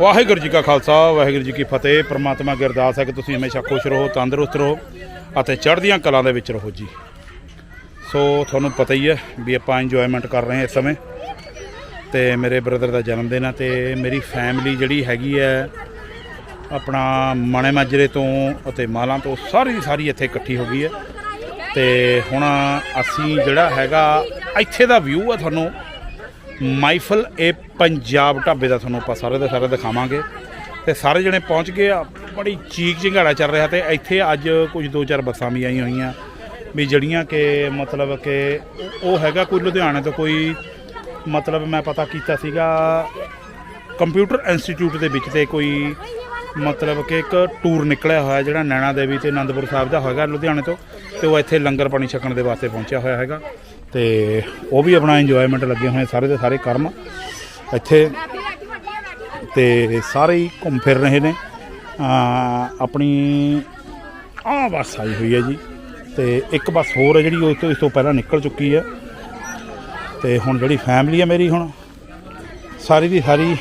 ਵਾਹਿਗੁਰੂ ਜੀ ਕਾ ਖਾਲਸਾ, ਵਾਹਿਗੁਰੂ ਜੀ ਕੀ ਫਤਿਹ। ਪ੍ਰਮਾਤਮਾ ਅੱਗੇ ਅਰਦਾਸ ਹੈ ਕਿ ਤੁਸੀਂ ਹਮੇਸ਼ਾ ਖੁਸ਼ ਰਹੋ, ਤੰਦਰੁਸਤ ਰਹੋ ਅਤੇ ਚੜ੍ਹਦੀਆਂ ਕਲਾਂ ਦੇ ਵਿੱਚ ਰਹੋ ਜੀ। ਸੋ ਤੁਹਾਨੂੰ ਪਤਾ ਹੀ ਹੈ ਵੀ ਆਪਾਂ ਇੰਜੋਇਮੈਂਟ ਕਰ ਰਹੇ ਹਾਂ ਇਸ ਸਮੇਂ। ਤੇ ਮੇਰੇ ਬ੍ਰਦਰ ਦਾ ਜਨਮ ਦਿਨ ਹੈ ਤੇ ਮੇਰੀ ਫੈਮਿਲੀ ਜਿਹੜੀ ਹੈਗੀ ਹੈ ਆਪਣਾ ਮਣੇ ਮਾਜਰੇ ਤੋਂ ਅਤੇ ਮਾਲਾਂ ਤੋਂ ਸਾਰੀ ਦੀ ਸਾਰੀ ਇੱਥੇ ਇਕੱਠੀ ਹੋ ਗਈ ਹੈ। ਤੇ ਹੁਣ ਅਸੀਂ ਜਿਹੜਾ ਹੈਗਾ ਇੱਥੇ ਦਾ ਵਿਊ ਆ ਤੁਹਾਨੂੰ ਮਾਈਫਲ, ਇਹ ਪੰਜਾਬ ਢਾਬੇ ਦਾ ਤੁਹਾਨੂੰ ਆਪਾਂ ਸਾਰੇ ਦੇ ਸਾਰੇ ਦਿਖਾਵਾਂਗੇ। ਤੇ ਸਾਰੇ ਜਣੇ ਪਹੁੰਚ ਗਏ ਆ, ਬੜੀ ਚੀਕ ਚਿੰਗਾੜਾ ਚੱਲ ਰਿਹਾ ਤੇ ਇੱਥੇ ਅੱਜ ਕੁਝ ਦੋ ਚਾਰ ਬੱਸਾਂ ਵੀ ਆਈਆਂ ਹੋਈਆਂ। ਵੀ ਜਿਹੜੀਆਂ ਕਿ ਮਤਲਬ ਕਿ ਉਹ ਹੈਗਾ ਕੋਈ ਲੁਧਿਆਣੇ ਤੋਂ ਕੋਈ, ਮਤਲਬ ਮੈਂ ਪਤਾ ਕੀਤਾ ਸੀਗਾ, ਕੰਪਿਊਟਰ ਇੰਸਟੀਚਿਊਟ ਦੇ ਵਿੱਚ ਤੇ ਕੋਈ ਮਤਲਬ ਕਿ ਇੱਕ ਟੂਰ ਨਿਕਲਿਆ ਹੋਇਆ ਜਿਹੜਾ ਨੈਣਾ ਦੇਵੀ ਤੇ ਆਨੰਦਪੁਰ ਸਾਹਿਬ ਦਾ ਹੋਏਗਾ ਲੁਧਿਆਣੇ ਤੋਂ, ਤੇ ਉਹ ਇੱਥੇ ਲੰਗਰ ਪਾਣੀ ਛਕਣ ਦੇ ਵਾਸਤੇ ਪਹੁੰਚਿਆ ਹੋਇਆ ਹੈਗਾ। ਤੇ ਉਹ ਵੀ ਆਪਣਾ ਇੰਜੋਇਮੈਂਟ ਲੱਗੇ ਹੋਏ ਸਾਰੇ ਦੇ ਸਾਰੇ ਕਰਮ ਇੱਥੇ ਤੇ ਸਾਰੇ ਹੀ ਘੁੰਮ ਫਿਰ ਰਹੇ ਨੇ। ਆਪਣੀ ਆ ਬੱਸ ਆਈ ਹੋਈ ਹੈ ਜੀ। ਤੇ ਇੱਕ ਬੱਸ ਹੋਰ ਹੈ ਜਿਹੜੀ ਉਸ ਤੋਂ ਇਸ ਤੋਂ ਪਹਿਲਾਂ ਨਿਕਲ ਚੁੱਕੀ ਹੈ। ਤੇ ਹੁਣ ਜਿਹੜੀ ਫੈਮਿਲੀ ਹੈ ਮੇਰੀ ਹੁਣ, ਸਾਰੀ ਦੀ ਸਾਰੀ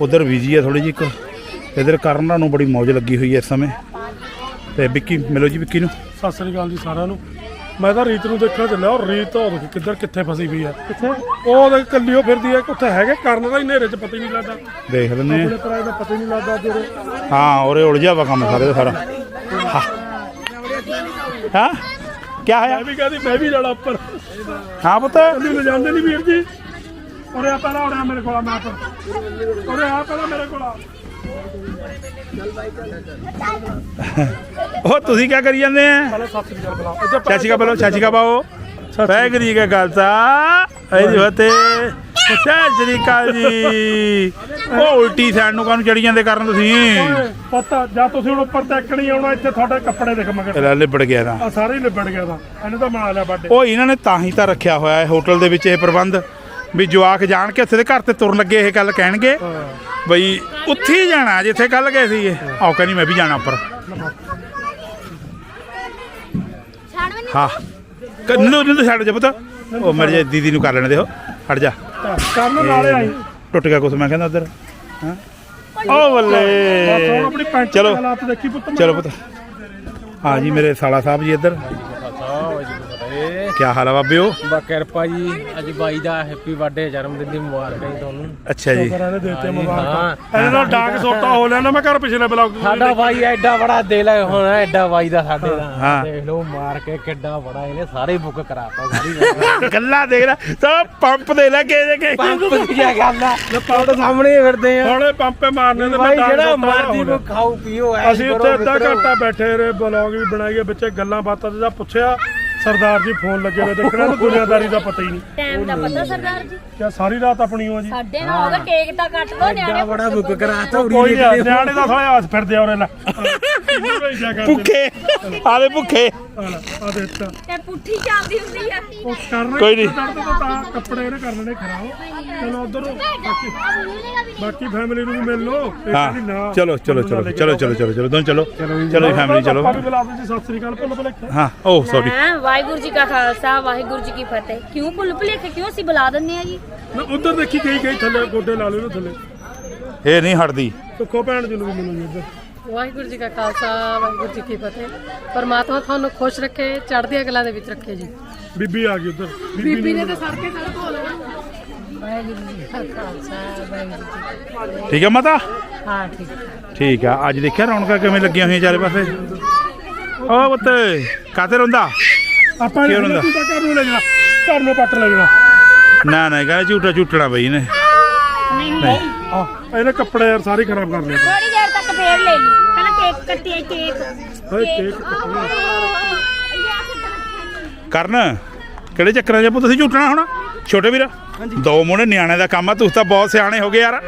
ਉਧਰ ਬਿਜ਼ੀ ਹੈ ਥੋੜੀ ਜਿਹੀ ਇੱਕ। ਇਧਰ ਕਰਨਾਂ ਨੂੰ ਬੜੀ ਮੌਜ ਲੱਗੀ ਹੋਈ ਹੈ ਇਸ ਸਮੇਂ। ਤੇ ਵਿੱਕੀ, ਮਿਲੋ ਜੀ ਵਿੱਕੀ ਨੂੰ। ਸਤਿ ਸ੍ਰੀ ਅਕਾਲ ਜੀ ਸਾਰਿਆਂ ਨੂੰ। ਮੈਂ ਤਾਂ ਰੀਤ ਨੂੰ ਦੇਖਣ ਚੱਲਿਆ ਔਰ ਰੀਤ ਉਹ ਦੇਖ ਕਿੱਧਰ ਕਿੱਥੇ ਫਸੀ ਪਈ ਹੈ ਕਿੱਥੇ? ਉਹ ਦੇਖ ਕੱਲੀ ਉਹ ਫਿਰਦੀ ਹੈ ਉੱਥੇ ਹੈਗੇ ਕਰਨ ਦਾ ਹੀ ਹਨੇਰੇ 'ਚ ਪਤਾ ਹੀ ਨਹੀਂ ਲੱਗਦਾ। ਦੇਖ ਲੈਂਦੇ ਆਪਣੇ ਪਰਾਏ ਦਾ ਪਤਾ ਹੀ ਨਹੀਂ ਲੱਗਦਾ ਜਿਹੜੇ ਹਾਂ ਉਰੇ ਉਲਝਿਆ ਵਾ ਕੰਮ ਸਾਰੇ ਦਾ ਸਾਰਾ। ਹਾਂ। ਹਾਂ? ਕੀ ਹੋਇਆ? ਮੈਂ ਵੀ ਕਹਦੀ ਮੈਂ ਵੀ ਜਾਣਾ ਉੱਪਰ। ਹਾਂ ਪੁੱਤ। ਕੱਲੀ ਲੈ ਜਾਂਦੇ ਨਹੀਂ ਵੀਰ ਜੀ। ਉਰੇ ਆ ਪਹਿਲਾਂ ਉਰੇ ਆ ਮੇਰੇ ਕੋਲ ਆ ਮੈਂ ਉੱਪਰ। ਉਰੇ ਆ ਪਹਿਲਾਂ ਮੇਰੇ ਕੋਲ ਆ। ਉਹ ਤੁਸੀਂ ਕੀ ਕਰੀ ਜਾਂਦੇ ਆ? ਸਤਿ ਸ੍ਰੀ ਅਕਾਲ ਬੁਲਾ ਬੋਲੋ ਚਾਚੀ ਕਾ ਬਾਓ ਵਾਹਿਗੁਰੂ ਜੀ ਕਾ ਖਾਲਸਾ ਐ ਜੀ ਫਤਿਹ। ਸਤਿ ਸ੍ਰੀ ਅਕਾਲ ਜੀ। ਉਹ ਉਲਟੀ ਸਾਈਡ ਨੂੰ ਕਾਹਨੂੰ ਚੜੀ ਜਾਂਦੇ ਕਰਨ ਤੁਸੀਂ? ਪਤਾ ਜਾਂ ਤੁਸੀਂ ਹੁਣ ਉੱਪਰ ਤੱਕ ਨਹੀਂ ਆਉਣਾ ਇੱਥੇ ਤੁਹਾਡੇ ਕੱਪੜੇ ਦੇਖ ਮਗਰ। ਲੈ ਲਿਬੜ ਗਿਆ ਤਾਂ। ਆ ਸਾਰੇ ਹੀ ਲਿਬੜ ਗਿਆ ਤਾਂ। ਇਹਨੇ ਤਾਂ ਬਣਾ ਲਿਆ ਬਾਡੇ। ਉਹ ਇਹਨਾਂ ਨੇ ਤਾਂ ਹੀ ਤਾਂ ਰੱਖਿਆ ਹੋਇਆ ਹੈ ਹੋਟਲ ਦੇ ਵਿੱਚ ਇਹ ਪ੍ਰਬੰਧ। ਵੀ ਜਵਾਕ ਜਾਣ ਕੇ ਉੱਥੇ ਦੇ ਘਰ ਤੇ ਤੁਰਨ ਲੱਗੇ ਇਹ ਗੱਲ ਕਹਿਣਗੇ। ਬਈ ਉੱਥੇ ਹੀ ਜਾਣਾ ਜਿੱਥੇ ਕੱਲ ਗਏ ਸੀਗੇ। ਆਓ ਕਹਿੰਦੀ ਮੈਂ ਵੀ ਜਾਣਾ ਉੱਪਰ। ਹਾਂ। ਕੰਨੂ ਨੂੰ ਛੱਡ ਜਾ ਪੁੱਤ। ਉਹ ਮੇਰੇ ਜੇ ਦੀਦੀ ਨੂੰ ਕਰ ਲੈਣ ਦਿਓ ਹਟ ਜਾ। ਕਰਨ ਨਾਲੇ ਆਈ। ਟੁੱਟ ਗਿਆ ਕੁਛ ਮੈਂ ਕਹਿੰਦਾ ਉਧਰ। ਹਾਂ। ਓ ਬੱਲੇ। ਆਪਣੀ ਪੈਂਟ ਦੇ ਚਲੋ ਹਾਲਾਤ ਦੇਖੀ ਪੁੱਤ ਮੈਂ। ਚਲੋ ਪੁੱਤ। ਹਾਂ ਜੀ ਮੇਰੇ ਸਾਲਾ ਸਾਹਿਬ ਜੀ ਇੱਧਰ। ਕੀ ਹਾਲ ਆ ਬਾਬਿਓ ਬਾ ਕਿਰਪਾ ਜੀ ਅੱਜ ਬਾਈ ਦਾ ਹੈਪੀ ਬਰਥਡੇ ਜਨਮ ਦਿਨ ਦੀ ਮੁਬਾਰਕਾਂ ਜੀ ਤੁਹਾਨੂੰ। ਅੱਛਾ ਜੀ। ਕਰਾਂ ਨੇ ਦੇਤੇ ਹਾਂ। ਮੁਬਾਰਕਾਂ। ਇਹਦੇ ਨਾਲ ਡਾਕ ਸੋਟਾ ਹੋ ਲੈਣਾ ਮੈਂ ਘਰ ਪਿਛਲੇ ਬਲੌਗ ਸਾਡਾ ਬਾਈ ਐਡਾ ਬੜਾ ਦਿਲ ਹੈ ਹੁਣ ਐਡਾ ਬਾਈ ਦਾ ਸਾਡੇ ਦਾ ਹਾਂ। ਦੇਖ ਲਓ ਮਾਰ ਕੇ ਕਿੱਡਾ ਬੜਾ ਇਹਨੇ ਸਾਰੇ ਬੁੱਕ ਕਰਾਤਾ ਸਾਰੀ ਗੱਲਾਂ। ਦੇਖ ਲੈ ਸਭ ਪੰਪ ਦੇ ਲੈ ਕੇ ਕੇ। ਪੰਪ ਦੀ ਕੀ ਗੱਲ ਆ? ਤੁਹਾਡੇ ਸਾਹਮਣੇ ਹੀ ਫਿਰਦੇ ਆ। ਹੁਣੇ ਪੰਪੇ ਮਾਰਨੇ ਤੇ ਬਾਈ ਡਾਕ ਜਿਹੜਾ ਸੋਟਾ ਮਰਦੀ ਹੋ ਲਿਆ। ਖਾਓ ਪੀਓ ਐਸ਼ ਅਸੀਂ ਕਰੋ ਉੱਥੇ ਅੱਧਾ ਮਿੱਤਰੋ। ਘੰਟਾ ਬੈਠੇ ਰਹੇ ਬਲੌਗ ਵੀ ਬਣਾਈਏ ਵਿੱਚ ਗੱਲਾਂ ਬਾਤਾਂ ਤੇ ਜਾਂ ਪੁੱਛਿਆ। ਸਰਦਾਰ ਜੀ ਫੋਨ ਲੱਗੇ ਹੋਏ ਦੇਖਣਾ ਤਾਂ ਦੁਨੀਆਦਾਰੀ ਦਾ ਪਤਾ ਹੀ ਨਹੀਂ। ਟਾਈਮ ਦਾ ਪਤਾ ਸਰਦਾਰ ਜੀ। ਕਿਆ ਸਾਰੀ ਰਾਤ ਆਪਣੀ ਹੋ ਜੀ? ਸਾਡੇ ਨਾਲ ਉਹਦਾ ਕੇਕ ਤਾਂ ਕੱਟ ਲੋ ਨਿਆਣੇ ਬੜਾ ਬੁੱਕ ਕਰਾਤਾ ਉਰੀ ਕੋਈ ਨਹੀਂ ਨਿਆਣੇ ਦਾ ਥੋੜਾ ਹੱਸ ਫਿਰਦੇ ਆ ਉਹਨੇ ਲੈ। ਭੁੱਖੇ ਆਲੇ ਭੁੱਖੇ। ਆ ਦਿੱਤਾ ਤੇ। ਪੁੱਠੀ ਚੱਲਦੀ ਹੁੰਦੀ ਆ। ਉਹ ਕਰਨਾ ਕੋਈ ਨੀ। ਦਰਦ ਤਾਂ ਤਾਂ ਕੱਪੜੇ ਇਹਨੇ ਕਰ ਲੈਣੇ ਖਰਾਬ। ਚਲੋ ਉਧਰ ਬਾਕੀ ਬਾਕੀ ਫੈਮਿਲੀ ਨੂੰ ਵੀ ਮਿਲ ਲਓ ਇਹ ਹਾਂ। ਨਾ, ਚਲੋ ਚਲੋ ਚਲੋ ਚਲੋ ਚਲੋ ਚਲੋ ਚਲੋ ਦੋਨੋਂ ਚਲੋ ਚਲੋ ਫੈਮਿਲੀ ਚਲੋ ਆਪਾਂ ਵੀ ਬੁਲਾ ਦਿੰਦੇ ਸਤਿ ਸ੍ਰੀ ਅਕਾਲ ਭੁੱਲ ਭੁਲੇਖੇ। ਹਾਂ ਓ ਸੌਰੀ ਹਾਂ ਵਾਹਿਗੁਰੂ ਜੀ ਕਾ ਖਾਲਸਾ ਵਾਹਿਗੁਰੂ ਜੀ ਕੀ ਫਤਿਹ। ਕਿਉਂ ਭੁੱਲ ਭੁਲੇਖੇ ਕਿਉਂ ਅਸੀਂ ਬੁਲਾ ਦਿੰਨੇ ਆ ਜੀ? ਨਾ ਉਧਰ ਦੇਖੀ ਗਈ ਗਈ ਥੱਲੇ ਗੋਡੇ ਲਾ ਲਓ ਇਹਨੂੰ ਥੱਲੇ। ਇਹ ਨਹੀਂ ਹਟਦੀ। ਸੁੱਖੋ ਭੈਣ ਜੀ ਨੂੰ ਵੀ ਮਿਲੋ ਜੀ ਉਧਰ। ਵਾਹਿਗੁਰੂ ਜੀ ਕਾ ਖਾਲਸਾ ਵਾਹਿਗੁਰੂ ਜੀ ਕੀ ਫਤਿਹ। ਪਰਮਾਤਮਾ ਤੁਹਾਨੂੰ ਖੁਸ਼ ਰੱਖੇ ਚੜ੍ਹਦੀਆਂ ਕਲਾਂ ਦੇ ਵਿੱਚ ਰੱਖੇ ਜੀ। ਬੀਬੀ ਆ ਗਈ ਉਧਰ। ਬੀਬੀ ਨੇ ਤਾਂ ਸਰ ਕੇ ਸੜ ਧੋ ਲੈਣਾ। ਵਾਹਿਗੁਰੂ ਜੀ ਕਾ ਖਾਲਸਾ ਵਾਹਿਗੁਰੂ ਜੀ ਕੀ ਠੀਕ ਹੈ ਮਾਤਾ। ਹਾਂ ਠੀਕ। ਠੀਕ ਆ ਅੱਜ ਦੇਖਿਆ ਰੌਣਕਾਂ ਕਿਵੇਂ ਲੱਗੀਆਂ ਹੋਈਆਂ ਚਾਰੇ ਪਾਸੇ? ਓ ਪੁੱਤ ਕਾਤੇ ਰੋਂਦਾ? ਆਪਾਂ ਕੀ ਇਹ ਹੁੰਦਾ? ਘਰ ਨੂੰ ਲੈ ਜਾਣਾ? ਘਰ ਨੂੰ ਪੱਟ ਲੈ ਜਾਣਾ। ਨਾ ਨਾ ਕਹਿੰਦਾ ਝੂਟਾ ਝੂਟਣਾ ਬਈ ਨੇ ਨਹੀਂ। ਆ ਇਹਨੇ ਕੱਪੜੇ ਯਾਰ ਸਾਰੇ ਖਰਾਬ ਕਰ ਲਏ। ਥੋੜੀ ਦੇਰ ਤੱਕ ਫੇਰ ਲੈ ਲਈ। ਪਹਿਲਾਂ ਕੇਕ ਕੱਟਿਆ ਕੇਕ। ਹੋਏ ਕੇਕ ਕੱਟਣਾ। ਕਰਨ ਕਿਹੜੇ ਚੱਕਰਾਂ 'ਚ ਪੁੱਤ? ਤੁਸੀਂ ਝੂਟਣਾ ਹੁਣ? ਛੋਟੇ ਵੀਰ ਦੋ ਮੋਨੇ ਨਿਆਣੇ ਦਾ ਕੰਮ ਆ ਤੁਸੀਂ ਤਾਂ ਬਹੁਤ ਸਿਆਣੇ ਹੋ ਗਏ ਯਾਰ।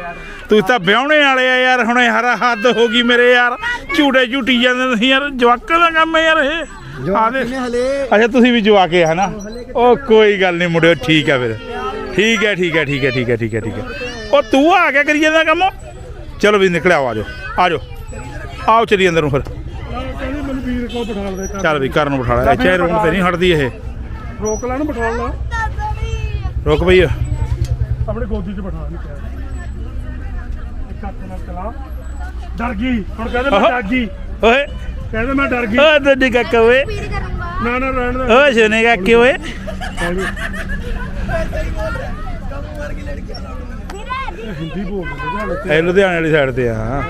ਤੁਸੀਂ ਤਾਂ ਵਿਆਹਣੇ ਵਾਲੇ ਆ ਯਾਰ ਹੁਣ ਹਰ ਹੱਦ ਹੋ ਗਈ ਮੇਰੇ ਯਾਰ। ਝੂਟੇ ਝੂਟੀ ਜਾਂਦੇ ਤੁਸੀਂ ਯਾਰ ਜਵਾਕਾਂ ਦਾ ਕੰਮ ਹੈ ਯਾਰ ਇਹ। ਆਦੇ ਅੱਛਾ ਤੁਸੀਂ ਵੀ ਜਵਾਕੇ ਆ ਹਨਾ? ਉਹ ਕੋਈ ਗੱਲ ਨਹੀਂ ਮੁੰਡਿਓ ਠੀਕ ਹੈ ਫਿਰ। ਠੀਕ ਹੈ ਠੀਕ ਹੈ ਠੀਕ ਹੈ ਠੀਕ ਹੈ ਠੀਕ ਹੈ ਠੀਕ ਹੈ ਉਹ ਤੂੰ ਆ ਗਿਆ ਕਰੀ ਜਾਂਦਾ ਕੰਮ? ਚਲੋ ਵੀ ਨਿਕਲਿਆ ਆਓ, ਆ ਜਾਓ ਆ ਜਾਓ। ਆਓ ਚਲੀ ਅੰਦਰ ਨੂੰ ਫਿਰ। ਚੱਲ ਵੀ ਘਰ ਨੂੰ ਬਿਠਾ ਲੈ। ਇੱਥੇ ਰੂਮ ਤੇ ਨਹੀਂ ਹਟਦੀ ਇਹ। ਰੋਕ ਲੈਣ ਬਿਠਾ ਲਾ। ਰੁਕ ਬਈ। ਆਪਣੇ ਗੋਦੀ 'ਚ ਬਿਠਾ ਨਹੀਂ ਪਿਆ ਕੱਟ ਨਾਲ ਚਲਾ। ਡਰ ਗਈ। ਹੁਣ ਕਹਿੰਦੇ ਮੈਂ। ਡਰ ਗਈ। ਓਏ। ਕਹਿੰਦੇ ਮੈਂ ਡਰ ਗਈ। ਓ ਦੱਡੀ ਕਾਕਾ ਓਏ ਨਾ ਨਾ ਰਹਿਣ ਦੇ। ਓ ਸੋਨੇ ਕਾਕੇ ਓਏ ਇਹ ਹਿੰਦੀ ਲੁਧਿਆਣੇ ਵਾਲੀ ਸਾਈਡ ਤੇ ਆ ਹਾਂ।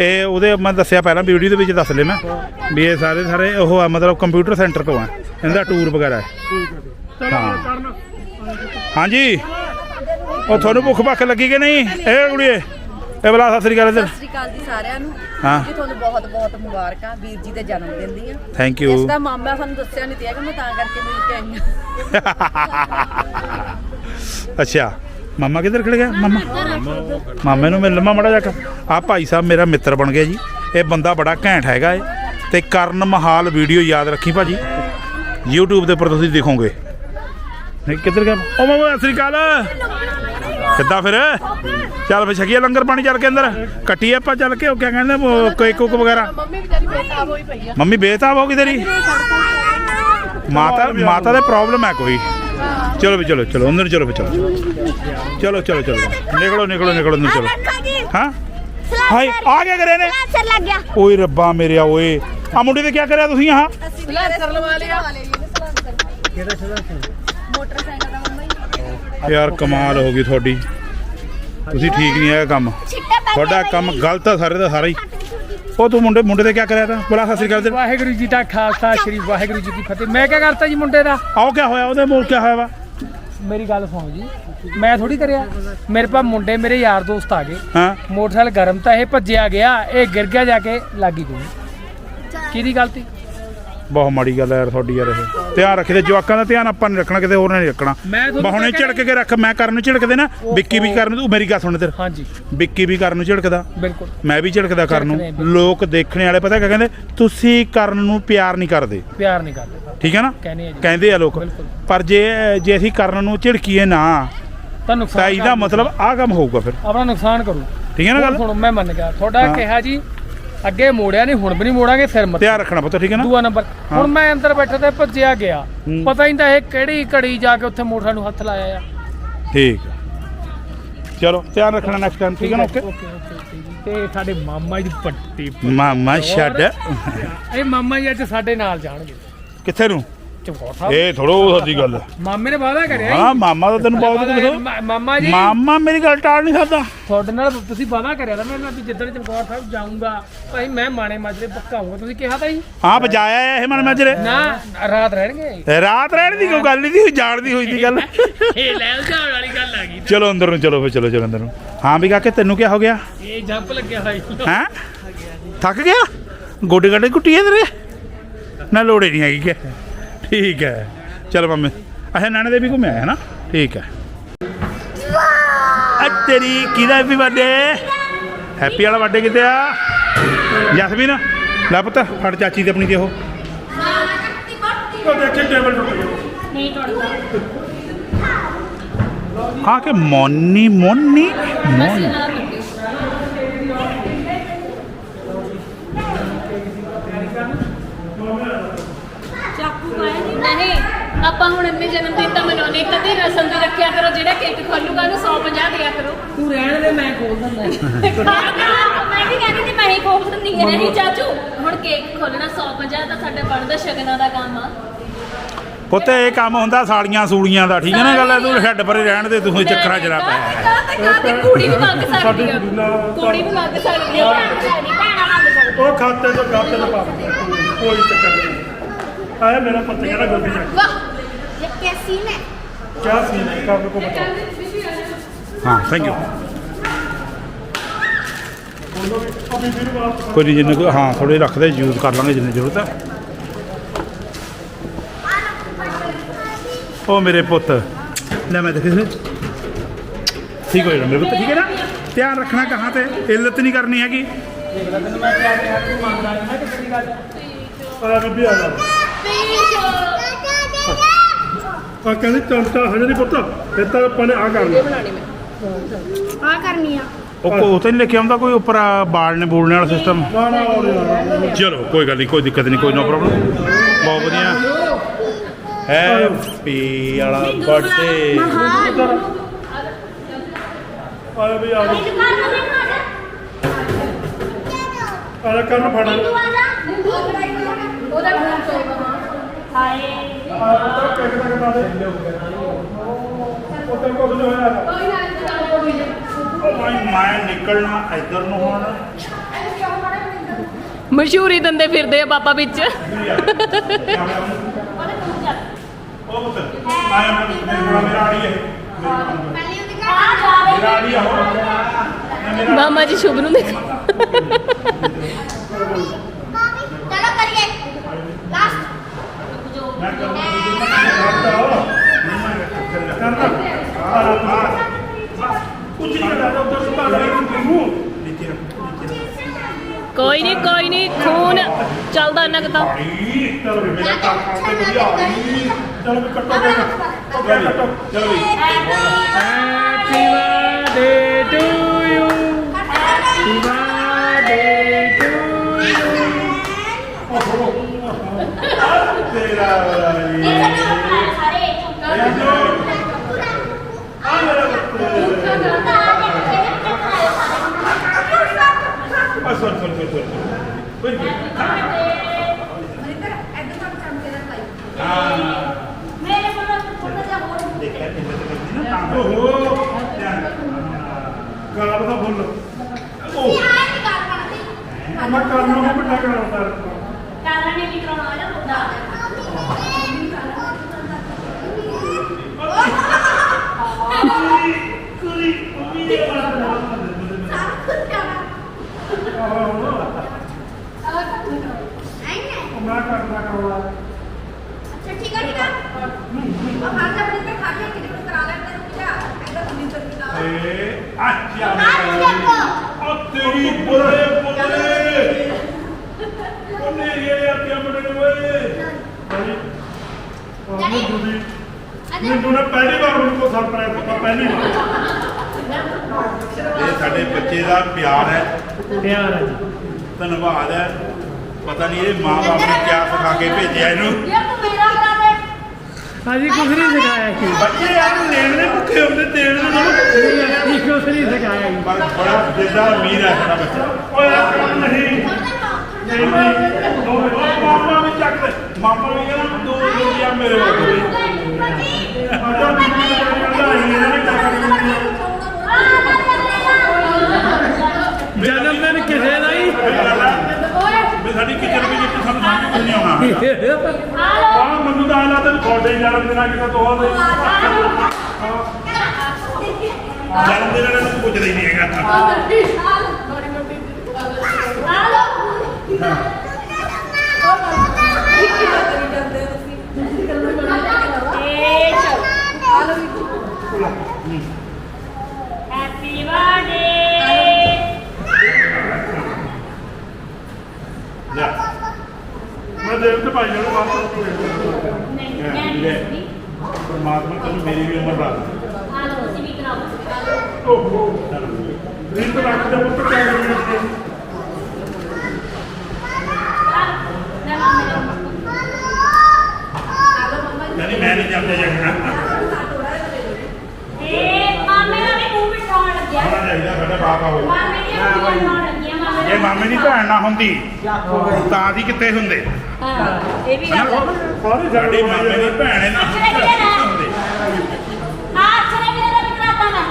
ਇਹ ਉਹਦੇ ਮੈਂ ਦੱਸਿਆ ਪਹਿਲਾਂ ਵੀਡੀਓ ਦੇ ਵਿੱਚ ਦੱਸ ਲਿਆ ਮੈਂ ਵੀ ਇਹ ਸਾਰੇ ਸਾਰੇ ਉਹ ਆ ਮਤਲਬ ਕੰਪਿਊਟਰ ਸੈਂਟਰ ਤੋਂ ਆ। ਇਹਦਾ ਟੂਰ ਵਗੈਰਾ ਹੈ। ਹਾਂਜੀ। ਉਹ ਤੁਹਾਨੂੰ ਭੁੱਖ ਭੱਖ ਲੱਗੀ ਕਿ ਨਹੀਂ? ਇਹ ਕੁੜੀਏ। ਇਹ ਬਲਾ ਸਤਿ ਸ੍ਰੀ ਅਕਾਲ ਇੱਧਰ। ਸਤਿ ਸ਼੍ਰੀ ਅਕਾਲ ਜੀ ਸਾਰਿਆਂ ਨੂੰ। ਹਾਂ। ਜੀ ਤੁਹਾਨੂੰ ਬਹੁਤ ਬਹੁਤ ਮੁਬਾਰਕਾਂ। ਵੀਰ ਜੀ ਦੇ ਜਨਮ ਦਿਨ ਦੀਆਂ। ਥੈਂਕ ਇਸ ਯੂ ਦਾ ਮਾਮਾ ਸਾਨੂੰ ਦੱਸਿਆ ਨਹੀਂ ਤੇ ਕਿ ਮੈਂ ਤਾਂ ਕਰਕੇ ਮਿਲ ਕੇ ਆਈ ਹਾਂ। ਅੱਛਾ ਮਾਮਾ ਕਿੱਧਰ ਖੜ ਗਿਆ? ਮਾਮਾ। ਮਾਮੇ ਨੂੰ ਮਿਲ ਲਵਾਂ ਮੜਾ ਜਾ ਕੇ ਆ ਭਾਈ ਸਾਹਿਬ ਮੇਰਾ ਮਿੱਤਰ ਬਣ ਗਿਆ ਜੀ। ਇਹ ਬੰਦਾ ਬੜਾ ਘੈਂਟ ਹੈਗਾ ਏ। ਤੇ ਕਰਨ ਮਹਾਲ ਵੀਡੀਓ ਯਾਦ ਰੱਖੀ ਭਾਜੀ। YouTube ਦੇ ਉੱਪਰ ਤੁਸੀਂ ਦਿਖੋਗੇ। ਨਹੀਂ ਕਿੱਧਰ ਗਿਆ? ਓ ਮਾਮਾ ਸਤਿ ਸ੍ਰੀ ਅਕਾਲ। ਕਿੱਦਾਂ ਫਿਰ? ਚੱਲ ਫਿਰ ਛਕੀਏ ਲੰਗਰ ਪਾਣੀ ਚੱਲ ਕੇ ਅੰਦਰ। ਕੱਟੀਏ ਆਪਾਂ ਚੱਲ ਕੇ ਉਹ ਕਿਆ ਕਹਿੰਦੇ ਉਹ ਕੇਕ ਕੁਕ ਵਗੈਰਾ। ਮੰਮੀ ਵਿਚਾਰੀ ਬੇਤਾਬ ਹੋਈ ਪਈ ਆ। ਮੰਮੀ ਬੇਤਾਬ ਹੋ ਗਈ ਤੇਰੀ? ਮਾਤਾ ਮਾਤਾ ਦੇ ਪ੍ਰੋਬਲਮ ਹੈ ਕੋਈ। ਚਲੋ ਵੀ ਚਲੋ ਚਲੋ ਅੰਦਰ ਚਲੋ ਵੀ ਚਲੋ। ਚਲੋ ਚਲੋ ਚਲੋ। ਨਿਕਲੋ ਨਿਕਲੋ ਨਿਕਲੋ ਅੰਦਰ ਚਲੋ। ਹਾਂ? ਹਾਏ ਆ ਗਿਆ ਕਰੇ ਨੇ ਸਰ ਲੱਗ ਗਿਆ ਓਏ ਰੱਬਾ ਮੇਰਿਆ ਓਏ। ਆ ਮੁੰਡੇ ਤੇ ਕੀ ਕਰਿਆ ਤੁਸੀਂ ਆਹ? ਸਲਾਂਸਰ ਲਵਾ ਲਿਆ। ਮੋਟਰਸਾਈਕਲ ਦਾ ਮੰਮਾ ਯਾਰ ਕਮਾਲ ਹੋ ਗਈ ਤੁਹਾਡੀ। ਤੁਸੀਂ ਠੀਕ ਨਹੀਂ ਹੈਗਾ ਕੰਮ। ਤੁਹਾਡਾ ਕੰਮ ਗਲਤ ਆ ਸਾਰੇ ਦਾ ਸਾਰਾ ਹੀ। ਉਹ ਤੂੰ ਮੁੰਡੇ ਮੁੰਡੇ ਤੇ ਕੀ ਕਰਿਆ ਤਾ? ਬੜਾ ਸਤਿ ਸ੍ਰੀ ਅਕਾਲ ਤੇ ਵਾਹਿਗੁਰੂ ਜੀ ਦਾ ਖਾਲਸਾ ਸ੍ਰੀ ਵਾਹਿਗੁਰੂ ਜੀ ਕੀ ਫਤਿਹ। ਮੈਂ ਕਿਆ ਕਰਤਾ ਜੀ ਮੁੰਡੇ ਦਾ? ਆਓ ਕੀ ਹੋਇਆ? ਉਹਦੇ ਮੋਲ ਕੀ ਹੋਇਆ ਵਾ? ਮੇਰੀ ਗੱਲ ਸੁਣੋ ਜੀ। ਮੈਂ ਥੋੜੀ ਕਰਿਆ। ਮੇਰੇ ਪਾ ਮੁੰਡੇ ਮੇਰੇ ਯਾਰ ਦੋਸਤ ਆ ਗਏ। ਹਾਂ। ਮੋਟਰਸਾਈਕਲ ਗਰਮ ਤਾਂ ਇਹ ਭੱਜਿਆ ਗਿਆ ਇਹ ਗਿਰ ਗਿਆ ਜਾ ਕੇ ਲੱਗੀ ਗਈ ਕਿਹਦੀ ਗਲਤੀ? ਬਹੁਤ ਮਾੜੀ ਗੱਲ ਹੈ ਯਾਰ ਤੁਹਾਡੀ ਯਾਰ ਇਹ। ਧਿਆਨ ਰੱਖਦੇ ਜਵਾਕਾਂ ਦਾ ਧਿਆਨ ਆਪਾਂ ਨਹੀਂ ਰੱਖਣਾ ਕਿਤੇ ਹੋਰ ਨੇ ਨਹੀਂ ਰੱਖਣਾ। ਮੈਂ ਤੁਹਾਨੂੰ ਕਿਆ ਝਿੜਕ ਕੇ ਰੱਖ ਮੈਂ ਕਰਨ ਨੂੰ ਝਿੜਕਦੇ ਨਾ ਵਿੱਕੀ ਵੀ ਕਰਨ ਤੂੰ ਮੇਰੀ ਗੱਲ ਸੁਣ ਤੇ ਹਾਂਜੀ। ਵਿੱਕੀ ਵੀ ਕਰਨ ਨੂੰ ਝਿੜਕਦਾ। ਬਿਲਕੁਲ। ਮੈਂ ਵੀ ਝਿੜਕਦਾ ਕਰਨ ਝਿੜਕਦੇ ਨੂੰ। ਲੋਕ ਦੇਖਣੇ ਵਾਲੇ ਪਤਾ ਕਿਆ ਕਹਿੰਦੇ? ਤੁਸੀਂ ਕਰਨ ਨੂੰ ਪਿਆਰ ਨਹੀਂ ਕਰਦੇ। ਪਿਆਰ ਨਹੀਂ ਕਰਦੇ। ਠੀਕ ਹੈ ਨਾ? ਕਹਿੰਦੇ ਆ ਜੀ। ਕਹਿੰਦੇ ਆ ਲੋਕ। ਬਿਲਕੁਲ। ਪਰ ਜੇ ਜੇ ਅਸੀਂ ਕਰਨ ਨੂੰ ਝਿੜਕੀਏ ਨਾ ਤਾਂ ਤਾਂ ਨੁਕਸਾਨ ਇਹਦਾ ਮਤਲਬ ਆਹ ਕੰਮ ਹੋਊਗਾ ਫਿਰ। ਆਪਣਾ ਨੁਕਸਾਨ ਕਰੂ ਠੀਕ ਹੈ ਨਾ ਹੁਣ ਗੱਲ? ਸੁਣੋ ਮੈਂ ਮੰਨ ਗਿਆ ਤੁਹਾਡਾ ਹਾਂ। ਕਿਹਾ ਜੀ ਅੱਗੇ ਮੋੜਿਆ ਨਹੀਂ ਹੁਣ ਵੀ ਨਹੀਂ ਮੋੜਾਂਗੇ ਫਿਰ ਮਤ ਧਿਆਨ ਰੱਖਣਾ ਪੁੱਤ ਠੀਕ ਹੈ ਨਾ? ਦੂਆ ਨੰਬਰ। ਹੁਣ ਮੈਂ ਅੰਦਰ ਬੈਠਾ ਤੇ ਭੱਜਿਆ ਗਿਆ। ਪਤਾ ਹੀ ਨਹੀਂ ਤਾਂ ਇਹ ਕਿਹੜੀ ਘੜੀ ਜਾ ਕੇ ਉੱਥੇ ਮੋਟਰਾਂ ਨੂੰ ਹੱਥ ਲਾਇਆ ਆ। ਠੀਕ। ਚਲੋ ਧਿਆਨ ਰੱਖਣਾ ਨੈਕਸਟ ਟਾਈਮ ਠੀਕ ਹੈ ਨਾ? ਓਕੇ ਤੇ ਸਾਡੇ ਮਾਮਾ ਜੀ ਪੱਟੀ ਮਾਮਾ ਛੱਡ। ਇਹ ਮਾਮਾ ਜੀ ਅੱਜ ਸਾਡੇ ਨਾਲ ਜਾਣਗੇ। ਕਿੱਥੇ ਨੂੰ? ਚਮਕੌਰ ਸਾਹਿਬ। ਇਹ ਥੋੜੋ ਸੱਚੀ ਗੱਲ ਹੈ। ਮਾਮੇ ਨੇ ਵਾਅਦਾ ਕਰਿਆ ਹਾਂ ਮਾਮਾ ਤਾਂ ਤੈਨੂੰ ਬਹੁਤ ਕੁਝ ਮਾ- ਮਾਮਾ ਜੀ। ਮਾਮਾ ਮੇਰੀ ਗੱਲ ਟਾਲ ਨਹੀਂ ਸਕਦਾ। ਤੁਹਾਡੇ ਨਾਲ ਤੁਸੀਂ ਵਾਅਦਾ ਕਰਿਆ ਤਾਂ ਮੈਂ ਨਾ ਵੀ ਜਿੱਦਣ ਚਮਕੌਰ ਸਾਹਿਬ ਜਾਊਂਗਾ ਭਾਈ ਮੈਂ ਮਾਣੇ ਮਾਜਰੇ ਪੱਕਾ ਹੋਊਗਾ। ਤੁਸੀਂ ਕਿਹਾ ਤਾਂ ਜੀ। ਹਾਂ ਬਜਾਇਆ ਹੈ ਇਹ ਮਨ ਮਜਰੇ। ਨਾ ਰਾਤ ਰਹਿਣਗੇ। ਰਾਤ ਰਹਿਣ ਦੀ ਕੋਈ ਗੱਲ ਨਹੀਂ ਸੀ ਜਾਣ ਦੀ ਹੋਈ ਦੀ ਗੱਲ। ਇਹ ਲੈ ਜਾਣ ਵਾਲੀ ਗੱਲ ਆ ਗਈ। ਚਲੋ ਅੰਦਰ ਨੂੰ ਚਲੋ ਫਿਰ ਚਲੋ ਚਲੋ ਅੰਦਰ ਨੂੰ। ਹਾਂ ਵੀ ਕਾਕੇ ਤੈਨੂੰ ਕੀ ਹੋ ਗਿਆ? ਇਹ ਜੰਪ ਲੱਗਿਆ ਹੋਈ ਹੈ? ਥੱਕ ਗਿਆ? ਗੋਡੇ ਗਾਡੇ ਕੁੱਟੀਏ ਤੇਰੇ ਨਾ? ਲੋੜੇ ਨਹੀਂ ਹੈਗੀ ਕਿ। ਠੀਕ ਹੈ। ਚਲ ਮੰਮੀ ਅੱਛਾ ਨਾਨੇ ਦੇ ਵੀ ਘੁੰਮਿਆ ਹੈ ਨਾ? ਠੀਕ ਹੈ। ਆ ਤੇਰੀ ਕਿਹਦਾ ਹੈਪੀ ਬਰਥਡੇ ਹੈਪੀ ਵਾਲਾ ਬਰਥਡੇ ਕਿਤੇ ਆ? ਜਸਮੀਨ ਲੈ ਪੁੱਤ ਫੜ ਚਾਚੀ ਤੇ ਆਪਣੀ ਦੇ ਉਹ। ਦੇਖੇ ਟੇਬਲ ਨਹੀਂ ਟੁੱਟਦਾ ਹਾਂ ਕਿ ਮੋਨੀ ਮੋਨੀ ਮੋਨੀ। ਨਹੀਂ ਆਪਾਂ ਹੁਣ ਇੰਨੇ ਜਨਮ ਦਿਨ ਤਾਂ ਮਨਾਉਣੇ ਕਦੀ ਰਸਮ ਦੀ ਰੱਖਿਆ ਕਰੋ ਜਿਹੜਾ ਕੇਕ ਖੋਲੂਗਾ ਉਹਨੂੰ 150 ਦਿਆ ਕਰੋ। ਤੂੰ ਰਹਿਣ ਦੇ ਮੈਂ ਖੋਲ ਦਿੰਦਾ। ਮੈਂ ਵੀ ਕਹਿੰਦੀ ਸੀ ਮੈਂ ਹੀ ਖੋਲ ਦਿੰਦੀ ਹਾਂ। ਨਹੀਂ ਚਾਚੂ ਹੁਣ ਕੇਕ ਖੋਲਣਾ 150 ਤਾਂ ਸਾਡੇ ਬਣਦਾ ਸ਼ਗਨਾਂ ਦਾ ਕੰਮ ਆ। ਪੁੱਤ ਇਹ ਕੰਮ ਹੁੰਦਾ ਸਾਲੀਆਂ ਸੂਲੀਆਂ ਦਾ ਠੀਕ ਹੈ ਨਾ ਗੱਲ? ਤੂੰ ਛੱਡ ਪਰੇ ਰਹਿਣ ਦੇ ਤੂੰ ਚੱਕਰਾਂ ਚ ਨਾ ਪੈ ਕਾਹਤੇ ਕੁੜੀ ਵੀ ਮੰਗ ਸਕਦੀ ਆ? ਕੁੜੀ ਵੀ ਮੰਗ ਸਕਦੀ ਆ ਭੈਣਾਂ ਮੰਗ ਸਕਦੀ ਉਹ ਖਾਤੇ ਤੋਂ ਖਾਤੇ ਤੋਂ ਪਾ ਦਿੰਦਾ ਕੋਈ ਚੱਕਰ ਨਹੀਂ। ਆਇਆ ਮੇਰਾ ਪੁੱਤ ਕਿਹੜਾ ਗੋਪੀ ਚੱਕ। ਵਾਹ ਇਹ ਕੈਸੀ ਨੇ ਕਿਆ ਸੀ ਕੰਮ ਕੋ ਬਤਾਓ ਹਾਂ ਥੈਂਕ ਯੂ ਅਭੀ ਵੀਰ ਬਾਤ ਕੋਈ ਨਹੀਂ ਜਿੰਨੇ ਕੁ ਹਾਂ ਥੋੜੇ ਰੱਖਦੇ ਯੂਜ਼ ਕਰ ਲਾਂਗੇ ਜਿੰਨੀ ਜ਼ਰੂਰਤ ਹੈ ਉਹ ਮੇਰੇ ਪੁੱਤ। ਲੈ ਮੈਂ ਦੇਖੇ ਠੀਕ ਹੋ ਜਾਣਾ ਮੇਰੇ ਪੁੱਤ ਠੀਕ ਹੈ ਨਾ? ਧਿਆਨ ਰੱਖਣਾ ਕਹਾਂ ਤੇ ਇੱਲਤ ਨਹੀਂ ਕਰਨੀ ਹੈਗੀ। ਆ ਬੀਬੀ ਆ ਜਾ। ਆ ਕਹਿੰਦੀ ਚਮਚਾ ਹਜੇ ਨਹੀਂ ਪੁੱਤ ਇਹ ਤਾਂ ਆਪਾਂ ਨੇ ਆ ਕਰਨਾ। ਆ ਕਰਨੀ ਆ। ਉਹ ਕੋ ਉਤੇ ਨਹੀਂ ਲਿਖਿਆ ਹੁੰਦਾ ਕੋਈ ਉੱਪਰ ਆ ਬਾਲਣੇ ਬੋਲਣੇ ਵਾਲਾ ਸਿਸਟਮ ਨਾ ਨਾ ਚਲੋ ਕੋਈ ਗੱਲ ਨਹੀਂ ਕੋਈ ਦਿੱਕਤ ਨਹੀਂ ਕੋਈ ਨੋ ਪ੍ਰੋਬਲਮ ਬਹੁਤ ਵਧੀਆ। ਹੈਪੀ ਵਾਲਾ ਬਰਥਡੇ ਵੀ ਆ ਜਾ ਆਲਾ ਕਰਨ ਫੜ। ਤੂੰ ਆ ਜਾ ਉਹਦਾ ਚੋਗਾ ਹਾਏ। ਆ ਤਾਂ ਕਿੱਕ ਤੱਕ ਦਾ ਦੇ ਉੱਤੇ ਕੁਝ ਨਹੀਂ ਹੋਇਆ ਕੋਈ ਨਾ ਇੰਤਜ਼ਾਮ ਹੋ ਗਿਆ ਉਹ ਭਾਈ ਮੈਂ ਨਿਕਲਣਾ ਇੱਧਰ ਨੂੰ। ਹੁਣ ਮਸ਼ਹੂਰੀ ਦੰਦੇ ਫਿਰਦੇ ਆ ਪਾਪਾ ਵਿੱਚ। ਉਹ ਪੁੱਤ ਮੈਂ ਮੇਰਾ ਮੇਰਾ ਆੜੀ ਹੈ ਆ ਜਾ। ਵੇ ਮੇਰਾ ਆੜੀ ਆ ਉਹ ਮੇਰਾ ਮਾਮਾ ਜੀ ਸ਼ੁਭ ਨੂੰ ਦੇਖ। ਚਲੋ ਕਰੀਏ। ਮੈਂ ਕਰਦਾ ਕਰਦਾ ਕੁਝ ਨਹੀਂ ਕਰਦਾ ਉੱਧਰ ਸੁਭਾ ਦੇ ਨੂੰ ਨੀਚੇ ਰੱਖ ਨੀਚੇ ਰੱਖ ਕੋਈ ਨਹੀਂ ਕੋਈ ਨਹੀਂ ਖੂਨ ਚੱਲਦਾ ਇੰਨਾ ਕੁ ਤਾਂ ਆਈ ਚਲੋ ਵੀ ਮੇਰਾ ਕੰਮ ਤੇਰਾ ਵਾਲੀ ਸਾਰੇ ਆ ਮੇਰਾ ਬੱਤ ਆ ਸੁਣ ਸੁਣ ਸੁਣ ਕੋਈ ਕੋਲ ਨਾ ਓਹੋ ਗਾਲ ਦਾ ਗੱਲ ਕਰਦੀ ਮੈਂ ਕਰਨ ਨੂੰ ਵੀ ਵੱਡਾ ਕਰਾਉਂਦਾ ਕਾਰਨ ਨੇ ਵੀ ਕਰਾਉਣਾ ਆ ਜਾ ਮੁੱਦਾ ਕੁੜੀ ਕੁੜੀ ਦੇ ਵਾਲਾ ਮੈਂ ਕਰਦਾ ਕਰਾਉਂਦਾ ਕੇ ਮੇਰਾ ਇਹ ਜੁਦੀ ਨਾ ਕੋ ਸਾਡੇ ਬੱਚੇ ਦਾ ਪਿਆਰ ਹੈ ਪਿਆਰ ਹੈ ਜੀ ਧੰਨਵਾਦ ਹੈ ਪਤਾ ਨਹੀਂ ਇਹ ਮਾਂ-ਬਾਪ ਨੇ ਕਿਆ ਸਿਖਾ ਕੇ ਭੇਜਿਆ ਇਹਨੂੰ ਯਾਰ ਮੇਰਾ ਹਾਂਜੀ ਕੁਝ ਨਹੀਂ ਸਿਖਾਇਆ ਸੀ ਬੱਚੇ ਯਾਰ ਲੈਣ ਦੇ ਭੁੱਖੇ ਹੁੰਦੇ ਦੇਣ ਦੇ ਨਾਲ ਨਹੀਂ ਕੁਝ ਨਹੀਂ ਸਿਖਾਇਆ ਜੀ ਪਰ ਬੜਾ ਦਿਲਦਾਰ ਅਮੀਰ ਹੈ ਸਾਡਾ ਬੱਚਾ ਓਏ ਆ ਕੰਮ ਨਹੀਂ ਨਹੀਂ ਨਹੀਂ ਮਾਮਾ ਵੀ ਚੱਕ ਦੇ ਮਾਮਾ ਵੀ ਕਹਿੰਦਾ ਦੋ ਰੁਪਿਆ ਮੇਰੇ ਵੱਲ ਦੇ ਸਾਡਾ ਬੀਬੀ ਦਾ ਕਹਿੰਦਾ ਇਹਨਾਂ ਨੇ ਕਿਆ ਕਰਨਾ ਜਨਮ ਦਿਨ ਕਿਸੇ ਦਾ ਹੀ ਵੀ ਸਾਡੀ ਕਿਚਨ ਵੀ ਜਿੱਥੇ ਸਾਨੂੰ ਸਮਝ ਕੁਝ ਨਹੀਂ ਆਉਣਾ। ਆ ਮੈਨੂੰ ਤਾਂ ਹਾਲਾਤ ਤੇ ਤੁਹਾਡੇ ਹੀ ਜਨਮ ਦਿਨਾਂ ਕਿਤੇ ਦੋਹਾਂ ਦੇ ਜਨਮ ਦਿਨ ਨੂੰ ਪੁੱਛਦਾ ਹੀ ਨਹੀਂ ਹੈਗਾ। ਆ ਲੋ ਏ ਚਲ ਹੈਪੀ ਬਰਥਡੇ ਜਾ ਮੈਂ ਦੇਵ ਤੇ ਭਾਈ ਨਾਲ ਬਾਤ ਕਰਦਾ ਨਹੀਂ ਮੈਂ ਨਹੀਂ ਪਰਮਾਤਮਾ ਤੈਨੂੰ ਮੇਰੀ ਵੀ ਉਮਰ ਲਾ ਦੇ ਆ ਲੋ ਅਸੀਂ ਵੀ ਕਰਾਓ ਓਹੋ ਰੀਤ ਰੱਖ ਦੇ ਪੁੱਤ ਕਿਆ ਕਰਨਾ ਮੈਂ ਮਾਮੇ ਨੂੰ ਯਾਨੀ ਮੈਂ ਨਹੀਂ ਜਾਂਦੇ ਜਾਣਾ ਏ ਮਾਮੇ ਦਾ ਵੀ ਮੂੰਹ ਮਿਟਾਉਣ ਲੱਗਿਆ ਹੋਣਾ ਚਾਹੀਦਾ ਸਾਡਾ ਬਾਪ ਆ ਉਹ ਮਾਮੇ ਦੀ ਮੂੰਹ ਮਿਟਾਉਣ ਲੱਗਿਆ ਮਾਮੇ ਦੀ ਭੈਣ ਨਾ ਹੁੰਦੀ ਤਾਂ ਦੀ ਕਿੱਥੇ ਹੁੰਦੇ? ਹਾਂ ਇਹ ਵੀ ਗੱਲ ਸਾਰੀ ਸਾਡੀ ਮਾਮੇ ਦੀ ਭੈਣ ਹੈ ਨਾ। ਅੱਛਾ ਕਿਹੜਾ ਨਾ। ਆ ਅੱਛਾ ਵੀਰੇ ਦਾ ਵੀ ਕਰਾਤਾ ਮੈਂ।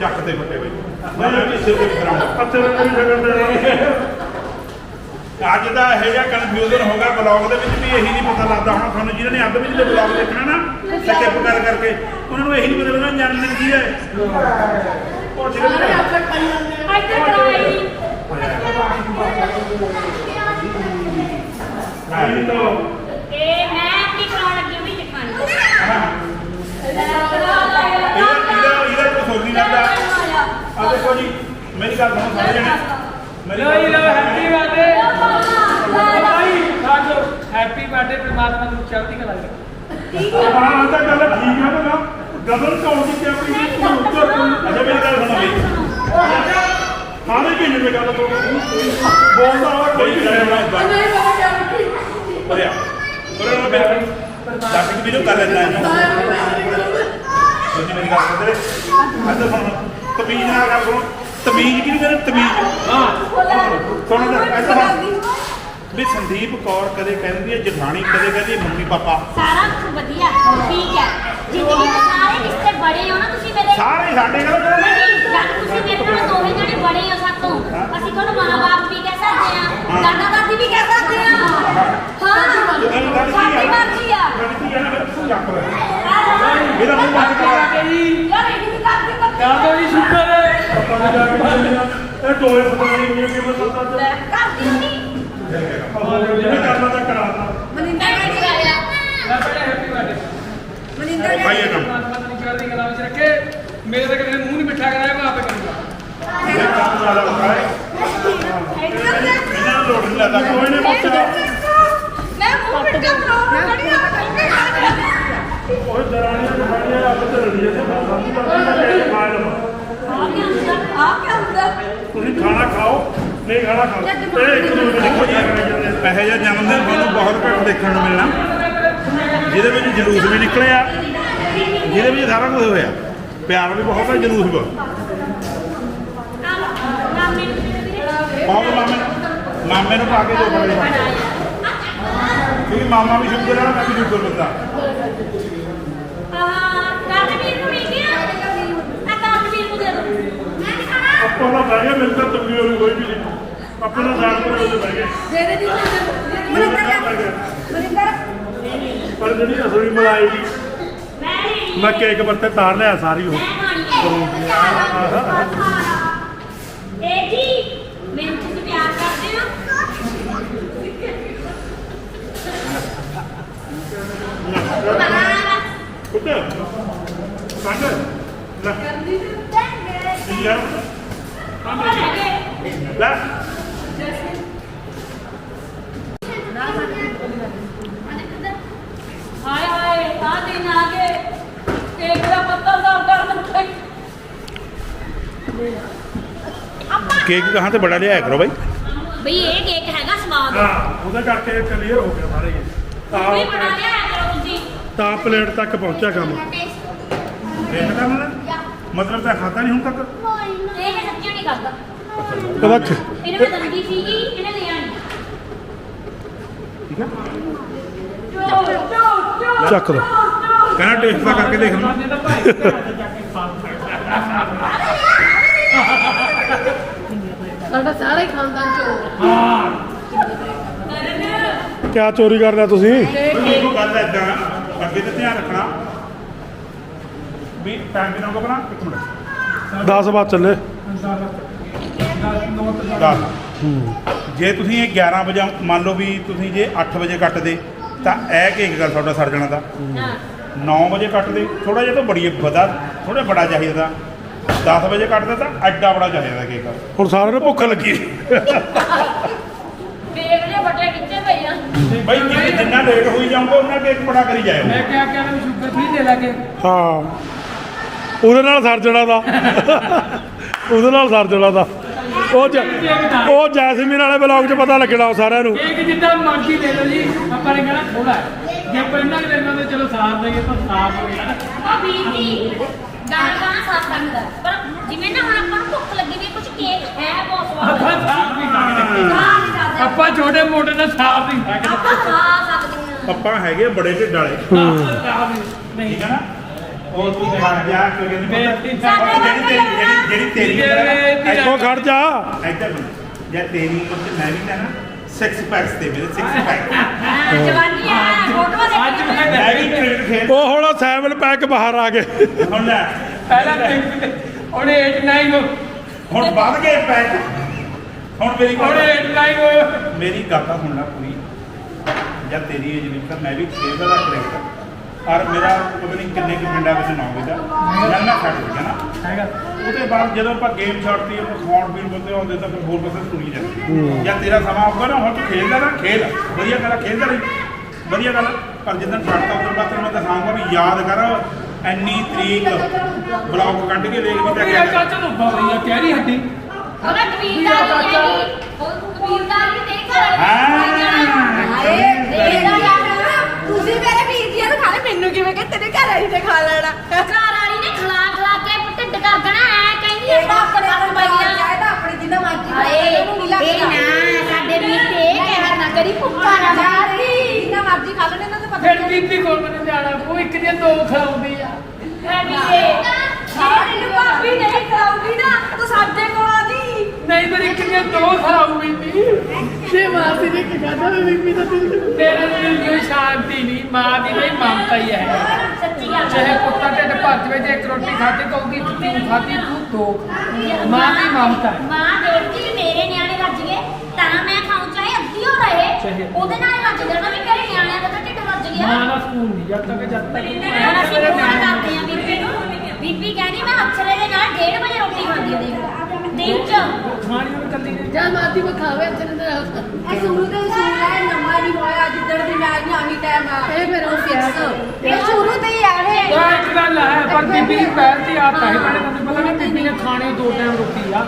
ਚੱਕ ਤੇ ਫੱਟੇ ਬਈ। ਮੈਂ ਵੀ ਸਿਰ ਤੇ ਕਰਾਉਣਾ ਅੱਛਾ ਮੇਰੀ ਜਗ੍ਹਾ ਤੇ ਅੱਜ ਦਾ ਇਹ ਜਿਹਾ ਕਨਫਿਊਜ਼ਨ ਹੋ ਗਿਆ ਬਲੌਗ ਦੇ ਵਿੱਚ ਵੀ ਇਹੀ ਨਹੀਂ ਪਤਾ ਲੱਗਦਾ। ਹੁਣ ਤੁਹਾਨੂੰ ਜਿਹਨਾਂ ਨੇ ਅੱਧ ਵਿੱਚ ਦੇ ਬਲੌਗ ਦੇਖਣਾ ਨਾ ਸਕਿਪ ਕਰ ਕਰਕੇ ਉਹਨਾਂ ਨੂੰ ਇਹੀ ਨਹੀਂ ਪਤਾ ਲੱਗਣਾ ਜਨਮ ਦਿਨ ਕੀ ਹੈ। ਉਹ ਜਿਹੜੇ ਮੇਰੀ ਗੱਲ ਸੁਣੋ ਸਾਰੇ ਜਣੇ ਮੇਰੀ ਲੋ ਜੀ ਲੋ ਗੱਲ ਹੈਪੀ ਬਰਥਡੇ ਭਾਈ ਸਾਜੋ ਹੈਪੀ ਬਰਥਡੇ ਪ੍ਰਮਾਤਮਾ ਨੂੰ ਚੜ੍ਹਦੀ ਕਲਾ ਦੇ ਹਾਂ ਆ ਤਾਂ ਗੱਲ ਠੀਕ ਹੈ ਨਾ ਗਦਰ ਕੌਣ ਦੀ ਕਿ ਆਪਣੀ ਉੱਤਰ ਅੱਛਾ ਮੇਰੀ ਗੱਲ ਸੁਣੋ ਬਈ ਸਾਰੇ ਕਿੰਨੇ ਦੀ ਗੱਲ ਤੋਂ ਬੋਲਦਾ ਹੋਇਆ ਕੋਈ ਕੋਈ ਨਹੀਂ ਬੜਿਆ ਬੜਿਆ ਨਾ ਮੇਰੇ ਦੱਸ ਕਿ ਵੀਡੀਓ ਕਰ ਲੈਣਾ ਹੈ ਤੁਸੀਂ ਮੇਰੀ ਗੱਲ ਸੁਣਦੇ ਅੱਜ ਸੁਣੋ ਤਮੀਜ਼ ਨਾਲ ਗੱਲ ਸੁਣੋ ਤਮੀਜ਼ ਕਿਹਨੂੰ ਕਹਿੰਦੇ ਤਮੀਜ਼? ਹਾਂ। ਸੁਣ ਲੈ ਐਸਾ ਵੀ ਸੰਦੀਪ ਕੌਰ ਕਦੇ ਕਹਿੰਦੀ ਹੈ ਜਠਾਣੀ ਕਦੇ ਕਹਿੰਦੀ ਹੈ ਮੰਮੀ ਪਾਪਾ ਸਾਰਾ ਕੁਝ ਵਧੀਆ ਠੀਕ ਹੈ। ਦੇ ਸਾਰੇ ਰਿਸ਼ਤੇ ਬੜੇ ਹੋ ਨਾ ਤੁਸੀਂ ਮੇਰੇ ਸਾਰੇ ਸਾਡੇ ਨਾਲ ਕਹਿੰਦੇ ਨਹੀਂ ਜਦ ਤੁਸੀਂ ਮੇਰੇ ਨਾਲ ਦੋਵੇਂ ਜਣੇ ਬੜੇ ਹੋ ਸਾਤੋਂ ਅਸੀਂ ਤੁਹਾਨੂੰ ਮਾਂ-ਬਾਪ ਵੀ ਕਹਿ ਸਕਦੇ ਆ ਦਾਦਾ ਦਾਦੀ ਵੀ ਕਹਿ ਸਕਦੇ ਆ ਹਾਂ। ਸਾਡੀ ਮਰਜ਼ੀ ਆ। ਲੜਕੀ ਆ। ਨਾ ਫਿਰ ਤੂੰ ਜੱਪ ਲੈ ਇਹਦਾ ਮੂੰਹ ਬੰਦ ਕਰ। ਕੇ ਜੀ ਯਾਰ ਇਹ ਨਹੀਂ ਕਰਦੇ ਕਰਦੇ ਕਰ ਦੋ ਜੀ ਸ਼ੁਕਰ ਹੈ ਆਪਾਂ ਨੇ। ਜਾ ਕੇ ਬੋਲਿਆ, ਇਹ ਟੋਏ ਫਸਾਣੀ ਹੋਈ ਕਿਵੇਂ ਸੱਤਾ ਚ ਕਰਦੀ ਨਹੀਂ ਜਿਹਨੇ ਕਰਨਾ ਤਾਂ ਕਰਾਤਾ। ਮਨਿੰਦਰ ਜੀ ਕਰਾਇਆ ਮੈਂ ਬੜਾ ਮਨਿੰਦਰ ਭਾਈ ਇਹ ਕੰਮ। ਪਰਮਾਤਮਾ ਤੈਨੂੰ ਚੜ੍ਹਦੀ ਕਲਾ ਵਿੱਚ ਰੱਖੇ। ਮੇਰੇ ਤਾਂ ਕਦੇ ਮੂੰਹ ਨਹੀਂ ਮਿੱਠਾ ਕਰਾਇਆ ਮੈਂ ਆਪੇ ਕਰੂੰਗਾ। ਇਹ ਕੰਮ ਜ਼ਿਆਦਾ ਔਖਾ ਹੈ ਇਹਨਾਂ ਨੂੰ ਲੋੜ ਨਹੀਂ ਲੱਗਦਾ ਕੋਈ ਨਹੀਂ ਬੱਚਾ ਮੈਂ ਮੂੰਹ ਮਿੱਠਾ ਕਰਾਉਣਾ ਬੜੀ ਨਾ ਉਹ ਦਰਾਣੀਆਂ ਜਠਾਣੀਆਂ ਰੱਬ ਤੇ ਰਲੀਏ ਤੇ ਮੈਂ ਸਾਨੂੰ ਤਾਂ ਨਹੀਂ ਖਾ ਲਵਾਂ ਆ ਗਿਆ ਆ ਕੀ ਹੁੰਦਾ ਤੁਸੀਂ ਖਾਣਾ ਖਾਓ ਨਹੀਂ ਖਾਣਾ ਖਾਓ। ਇਹ ਇੱਕ ਦੂਜੇ ਦੇ ਜਨਮ ਦਿਨ ਤੁਹਾਨੂੰ ਬਹੁਤ ਘੱਟ ਦੇਖਣ ਨੂੰ ਮਿਲਣਾ। ਜਿਹਦੇ ਵਿੱਚ ਜਲੂਸ ਵੀ ਨਿਕਲਿਆ ਜਿਹਦੇ ਵਿੱਚ ਸਾਰਾ ਕੁਝ ਹੋਇਆ। ਪਿਆਰ ਵੀ ਬਹੁਤ ਹੈ ਜਲੂਸ ਵੀ ਬਹੁਤ ਮਾਮੇ ਮਾਮੇ ਨੂੰ ਪਾ ਕੇ ਦੋ ਬੜੇ ਕਿਉਂਕਿ ਮਾਮਾ ਵੀ ਸ਼ੁਕਰ ਹੈ ਮੈਂ ਵੀ ਸ਼ੁਕਰ ਬੰਦਾ ਆਹ ਕਰਨਵੀਰ ਨੂੰ ਮਿਲ ਗਿਆ ਆ ਕਰਨਵੀਰ ਨੂੰ ਦੇ ਦੋ ਮੈਂ ਨਹੀਂ। ਖਾਣਾ ਆਪਾਂ ਦਾ ਬਹਿ ਗਿਆ ਮੇਰੇ ਤਾਂ ਤਕਲੀਫ ਹੋਈ ਕੋਈ ਵੀ ਨਹੀਂ ਆਪਾਂ ਦਾ ਜਾਣ ਪਰ ਉਹਦੇ ਬਹਿ ਗਏ। ਦੇ ਦੇ ਮਨਿੰਦਰ। ਮਨਿੰਦਰ ਪਰ ਜਿਹੜੀ ਅਸਲੀ ਮਲਾਈ ਦੀ ਮੈਂ ਕੇਕ ਪੱਤੇ ਤਾਰ ਲਿਆ ਸਾਰੀ ਉਹ। ਮੈਂ ਖਾਣੀ ਹੈ ਇਹ ਜੀ ਮੈਨੂੰ ਲੈ ਕੀ ਯਾਰ ਲੈ ਹਾਏ ਹਾਏ ਆ ਦਿਨ ਆ ਗਏ ਕੇਕ ਦਾ ਪੱਤਾ ਸਾਫ਼ ਕਰਨ ਕੇਕ ਕਹਾਂ ਤੇ ਬੜਾ ਲਿਆਇਆ ਕਰੋ ਬਾਈ? ਬਈ ਇਹ ਕੇਕ ਹੈਗਾ ਸਵਾਦ ਹਾਂ ਉਹਦੇ ਕਰਕੇ ਕਲੀਅਰ ਹੋ ਗਿਆ ਸਾਰੇ ਵੀ ਬਣਾ ਤਾਂ ਲਿਆ ਕਰੋ ਤੁਸੀਂ। ਤਾਂ ਪਲੇਟ ਤੱਕ ਪਹੁੰਚਿਆ ਕੰਮ। ਦੇਖਦਾ ਮਤਲਬ ਮਤਲਬ ਤਾਂ ਖਾਤਾ ਨਹੀਂ ਹੁਣ ਤੱਕ? ਇਹ ਸੱਚੀ ਨਹੀਂ ਕਰਦਾ ਕਦਾ ਇਹਨੇ ਮੈਂ ਦੰਦੀ ਸੀਗੀ ਇਹਨੇ ਲਿਆ ਨਹੀਂ ਠੀਕ ਹੈ। ਚੱਕ ਦੋ। ਕਹਿੰਦਾ ਟੇਸਟ ਤਾਂ ਕਰਕੇ ਦੇਖ ਲਓ ਇਹ ਤਾਂ ਭਾਈ ਘਰ ਤੇ ਜਾ ਕੇ ਸਾਥ ਸਾਡਾ ਸਾਰਾ ਹੀ ਖਾਨਦਾਨ ਚੋਰ ਕਿਆ ਚੋਰੀ ਕਰਨਾ ਤੁਸੀਂ? ਦੇਖੋ ਗੱਲ ਐਦਾਂ ਅੱਗੇ ਤੇ ਧਿਆਨ ਰੱਖਣਾ। ਵੀ ਟਾਈਮ ਕਿੰਨਾ ਹੋ ਗਿਆ ਬਣਾ ਇੱਕ ਮਿੰਟ। 10 ਬਾਅਦ ਚੱਲੇ। 10 ਜੇ ਤੁਸੀਂ ਇਹ 11 ਵਜੇ ਮੰਨ ਲਓ ਵੀ ਤੁਸੀਂ ਜੇ 8 ਵਜੇ ਕੱਟਦੇ ਤਾਂ ਇਹ ਕੇਕ ਦਾ ਤੁਹਾਡਾ ਸਰ ਜਾਣਾ ਦਾ 9 ਵਜੇ ਕੱਟਦੇ। ਥੋੜਾ ਜਿਹਾ ਤਾਂ ਬੜੀ ਵਧਾ ਥੋੜਾ ਬੜਾ ਚਾਹੀਦਾ। 10 ਵਜੇ ਕੱਟਦੇ ਤਾਂ ਐਡਾ ਬੜਾ ਚਾਹੀਦਾ ਕੇਕ। ਹੁਣ ਸਾਰਿਆਂ ਨੂੰ ਭੁੱਖ ਲੱਗੀ। ਕੇਕ ਦੇ ਬਟੇ ਕਿੱਥੇ ਪਏ ਆ? ਬਈ ਜਿੰਨਾ- ਜਿੰਨਾ ਲੇਟ ਹੋਈ ਜਾਊਗਾ ਉਹਨਾਂ ਕੇਕ ਬੜਾ ਕਰੀ ਜਾਇਓ। ਮੈਂ ਕਿਹਾ ਕਿ ਮੈਂ ਸ਼ੂਗਰ ਫ੍ਰੀ ਦੇ ਲਾਂਗੇ ਹਾਂ। ਉਹਦੇ ਨਾਲ ਸਰ ਜਣਾ ਦਾ। ਉਹਦੇ ਨਾਲ ਸਰ ਜਣਾ ਦਾ। ਉਹ ਜ- ਉਹ ਜੈਸਮੀਨ ਵਾਲੇ ਬਲੌਗ 'ਚ ਪਤਾ ਲੱਗਣਾ ਉਹ ਸਾਰਿਆਂ ਨੂੰ। ਕੇਕ ਜਿੱਦਾਂ ਮਰਜ਼ੀ ਦੇ ਲਓ ਜੀ ਆਪਾਂ ਨੇ ਕਹਿਣਾ ਥੋੜਾ। ਜੇ ਪਹਿਲਾਂ ਕਿ ਲੈਣਾ ਤਾਂ ਚਲੋ ਸਾਫ਼ ਦੇਗੇ ਤਾਂ ਸਾਫ਼ ਹੋ ਗਿਆ ਆ ਗਾਣਾ ਗਾਣਾ ਸਾਫ਼ ਕਰਦਾ ਪਰ ਜਿਵੇਂ ਨਾ ਹੁਣ ਆਪਾਂ ਨੂੰ ਭੁੱਖ ਲੱਗੀ ਵੀ ਕੁਝ ਕੇਕ ਹੈ ਬਹੁਤ ਸਵਾਦ। ਆਪਾਂ ਸਾਫ਼ ਨਹੀਂ ਸਕਦੇ ਖਾ ਨਹੀਂ ਸਕਦੇ ਆਪਾਂ ਛੋਟੇ ਮੋਟੇ ਨਾਲ ਸਾਫ਼ ਨਹੀਂ ਸਕਦੇ ਆਪਾਂ ਖਾ ਸਕਦੇ ਹਾਂ। ਪੱਪਾ ਹੈਗੇ ਬੜੇ ਢਿੱਡ ਵਾਲੇ। ਨਹੀਂ ਠੀਕ ਹੈ ਨਾ? ਉਹ ਤੂੰ ਖੜ ਜਾ ਕਿਉਂਕਿ ਜਿਹੜੀ ਤੇਰੀ ਜਿਹੜੀ ਤੇਰੀ ਉਹ ਖੜ ਜਾ। ਇੱਧਰ ਜੇ ਤੇਰੀ ਚ ਮੈਂ ਵੀ ਨਾ ਸਿਕਸ ਪੈਕਸ ਤੇ ਮੇਰੇ ਸਿਕਸ ਪੈਕ ਹਾਂ ਜਵਾਨੀ ਆ ਫੋਟੋ ਅੱਜ ਦੇਖ ਮੈਂ ਮੈਂ ਵੀ ਕ੍ਰਿਕਟ ਖੇਡ ਉਹ ਹੁਣ ਸੈਵਨ ਪੈਕ ਬਾਹਰ ਆ ਗਏ। ਹੁਣ ਲੈ। ਪਹਿਲਾਂ ਤੇ ਹੁਣ 8 9 ਹੋ ਹੁਣ ਵੱਧ ਗਏ ਪੈਕ ਹੁਣ ਮੇਰੀ ਹੁਣ ਗੱਲ 8 9 ਹੋ ਮੇਰੀ ਗੱਲ ਤਾਂ ਸੁਣਨਾ ਪੂਰੀ। ਜਦ ਤੇਰੀ ਏਜ ਨਹੀਂ ਤਾਂ ਮੈਂ ਵੀ ਖੇਡਦਾ ਦਾ ਕ੍ਰਿਕਟ ਔਰ ਮੇਰਾ ਪਤਾ ਨਹੀਂ ਕਿੰਨੇ ਕੁ ਪਿੰਡਾਂ ਵਿੱਚ ਨਾਮ ਜਦ ਮੈਂ ਛੱਡ ਦਿੱਤਾ ਨਾ। ਹੈਗਾ। ਉਹਦੇ ਬਾਅਦ ਜਦੋਂ ਆਪਾਂ ਗੇਮ ਛੱਡਤੀ ਆਪਾਂ ਖਾਣ ਪੀਣ ਬੰਦੇ ਹੁੰਦੇ ਤਾਂ ਫਿਰ ਹੋਰ ਪਾਸੇ ਸੁਣੀ ਜਾਂਦੀ। ਜਾਂ ਤੇਰਾ ਸਮਾਂ ਆਊਗਾ ਨਾ ਹੁਣ ਤੂੰ ਖੇਡਦਾ ਨਾ ਖੇਡ। ਵਧੀਆ ਗੱਲ ਆ, ਖੇਡਦਾ ਰਹੀ ਵਧੀਆ ਗੱਲ ਆ। ਪਰ ਜਿੱਦਾਂ ਛੱਡਤਾ ਉਦੋਂ ਬਾਅਦ ਤੈਨੂੰ ਮੈਂ ਦਿਖਾਊਂਗਾ ਵੀ ਯਾਦ ਕਰ ਐਨੀ ਤਰੀਕ ਬਲੌਗ ਕੱਢ ਕੇ ਦੇਖ ਵੀ ਤਾਂ ਇਹ ਕਿਆ ਚਾਚਾ ਨੂੰ ਬਾਬਾ ਕਹਿ ਰਹੀ ਹੱਡੀ। ਉਹਦਾ ਕਬੀਰਦਾਰੀ ਹੈਗੀ ਉਹ ਕਬੀਰਦਾਰੀ ਦੇ ਘਰ ਹਾਂ। ਮੇਰਾ ਯਾਰ ਤੁਸੀਂ ਮੇਰੇ ਮੈਨੂੰ ਕਿਵੇਂ ਕਿ ਤੇਰੇ ਘਰ ਆਈ ਤੇ ਖਾ ਲੈਣਾ ਘਰ ਵਾਲੀ ਨੇ ਖਲਾ ਖਲਾ ਕੇ ਢਿੱਡ ਕਰ ਐ ਕਹਿੰਦੀ ਐ ਇਹਦਾ ਆਪਣੇ ਨਾਲ ਬਈਆ ਚਾਹੇ ਤਾਂ ਆਪਣੇ ਜਿੰਨਾ ਮਰਜ਼ੀ ਹਾਏ ਇਹ ਨਾ ਸਾਡੇ ਮੀਤੇ ਕਹਿਣਾ ਨਾ ਕਰੀ ਭੁੱਖਾ ਨਾ ਮਾਰੀ ਜਿੰਨਾ ਮਰਜ਼ੀ ਖਾ ਲੈਣੇ ਤਾਂ ਪਤਾ ਫਿਰ ਨਹੀਂ ਬੀਬੀ ਕੋਲ ਮੈਨੂੰ ਜਾਣਾ ਉਹ ਇੱਕ ਜੇ ਦੋ ਖਾਉਂਦੀ ਆ ਐ ਵੀ ਇਹ ਭਾਬੀ ਨਹੀਂ ਖਾਉਂਦੀ ਨਾ ਤੂੰ ਸਾਡੇ ਕੋਲ ਆ ਜੀ ਨਹੀਂ ਪਰ ਇੱਕ ਦੀਆਂ ਦੋ ਖਾਊਗੀ ਨੀ ਜੇ ਮਾਸੀ ਜੀ ਕੀ ਕਹਦਾ ਬੀਬੀ ਦਾ ਦਿਲ ਤੇਰੇ ਦਿਲ ਦੀ ਸ਼ਾਂਤੀ ਨਹੀਂ ਮਾਂ ਦੀ ਨਹੀਂ ਮਮਤਾ ਹੀ ਹੈ ਸੱਚੀ ਗੱਲ ਚਾਹੇ ਕੁੱਤਾ ਢਿੱਡ ਭਰ ਜਵੇ ਜੇ ਇੱਕ ਰੋਟੀ ਖਾਧੀ ਕਹੂਗੀ ਤੂੰ ਖਾਧੀ ਤੂੰ ਦੋ ਖਾ। ਮਾਂ ਦੀ ਮਮਤਾ ਹੈ ਮਾਂ ਦੇਖਦੀ ਵੀ ਮੇਰੇ ਨਿਆਣੇ ਰੱਜ ਗਏ ਤਾਂ ਮੈਂ ਖਾਉਂ ਚਾਹੇ ਅੱਧੀ ਹੋ ਰਹੇ ਚਾਹੇ- ਉਹਦੇ ਨਾਲ ਹੀ ਰੱਜ ਜਾਣਾ ਵੀ ਮੇਰੇ ਨਿਆਣਿਆਂ ਦਾ ਤਾਂ ਢਿੱਡ ਰੱਜ ਗਿਆ ਮਾਂ ਦਾ ਸਕੂਨ ਨਹੀਂ ਜਦ ਤੱਕ ਜਦ ਤੱਕ ਹੁਣ ਅਸੀਂ ਫੋਨ ਕਰਦੇ ਆ ਬੀਬੀ ਨੂੰ। ਬੀਬੀ ਕਹਿੰਦੀ ਮੈਂ ਅਛਰੇ ਦੇ ਨਾਲ 1:30 ਵਜੇ ਰੋਟੀ ਖਾਂਦੀ ਆ ਦੇਖ ਦਿਨ ਚ? ਖਾਣੀ ਨੂੰ ਕੱਲੀ ਨੇ। ਜਾਂ ਮਾਤੀ ਬਖਾਵੇ ਚੰਨ ਦਾ ਇਹ ਸ਼ੁਰੂ ਤੋਂ ਹੀ ਸ਼ੁਰੂ ਹੈ ਨਵਾਂ ਨਹੀਂ ਹੋਇਆ ਜਿੱਦਣ ਦੀ ਮੈਂ ਆਈ ਆਹੀ ਟਾਈਮ ਆ। ਇਹ ਫਿਰ ਉਹ ਪਿਆਸ ਇਹ ਸ਼ੁਰੂ ਤੋਂ ਹੀ ਆ ਇਹ ਤਾਂ ਇੱਕ ਗੱਲ ਹੈ ਪਰ ਬੀਬੀ ਦੀ ਪੈਰ ਦੀ ਆਦਤ ਹੈ। ਪਹਿਲੇ ਤੁਹਾਨੂੰ ਪਤਾ ਨਹੀਂ ਬੀਬੀ ਨੇ ਖਾਣੇ ਦੋ ਟਾਈਮ ਰੋਟੀ ਆ।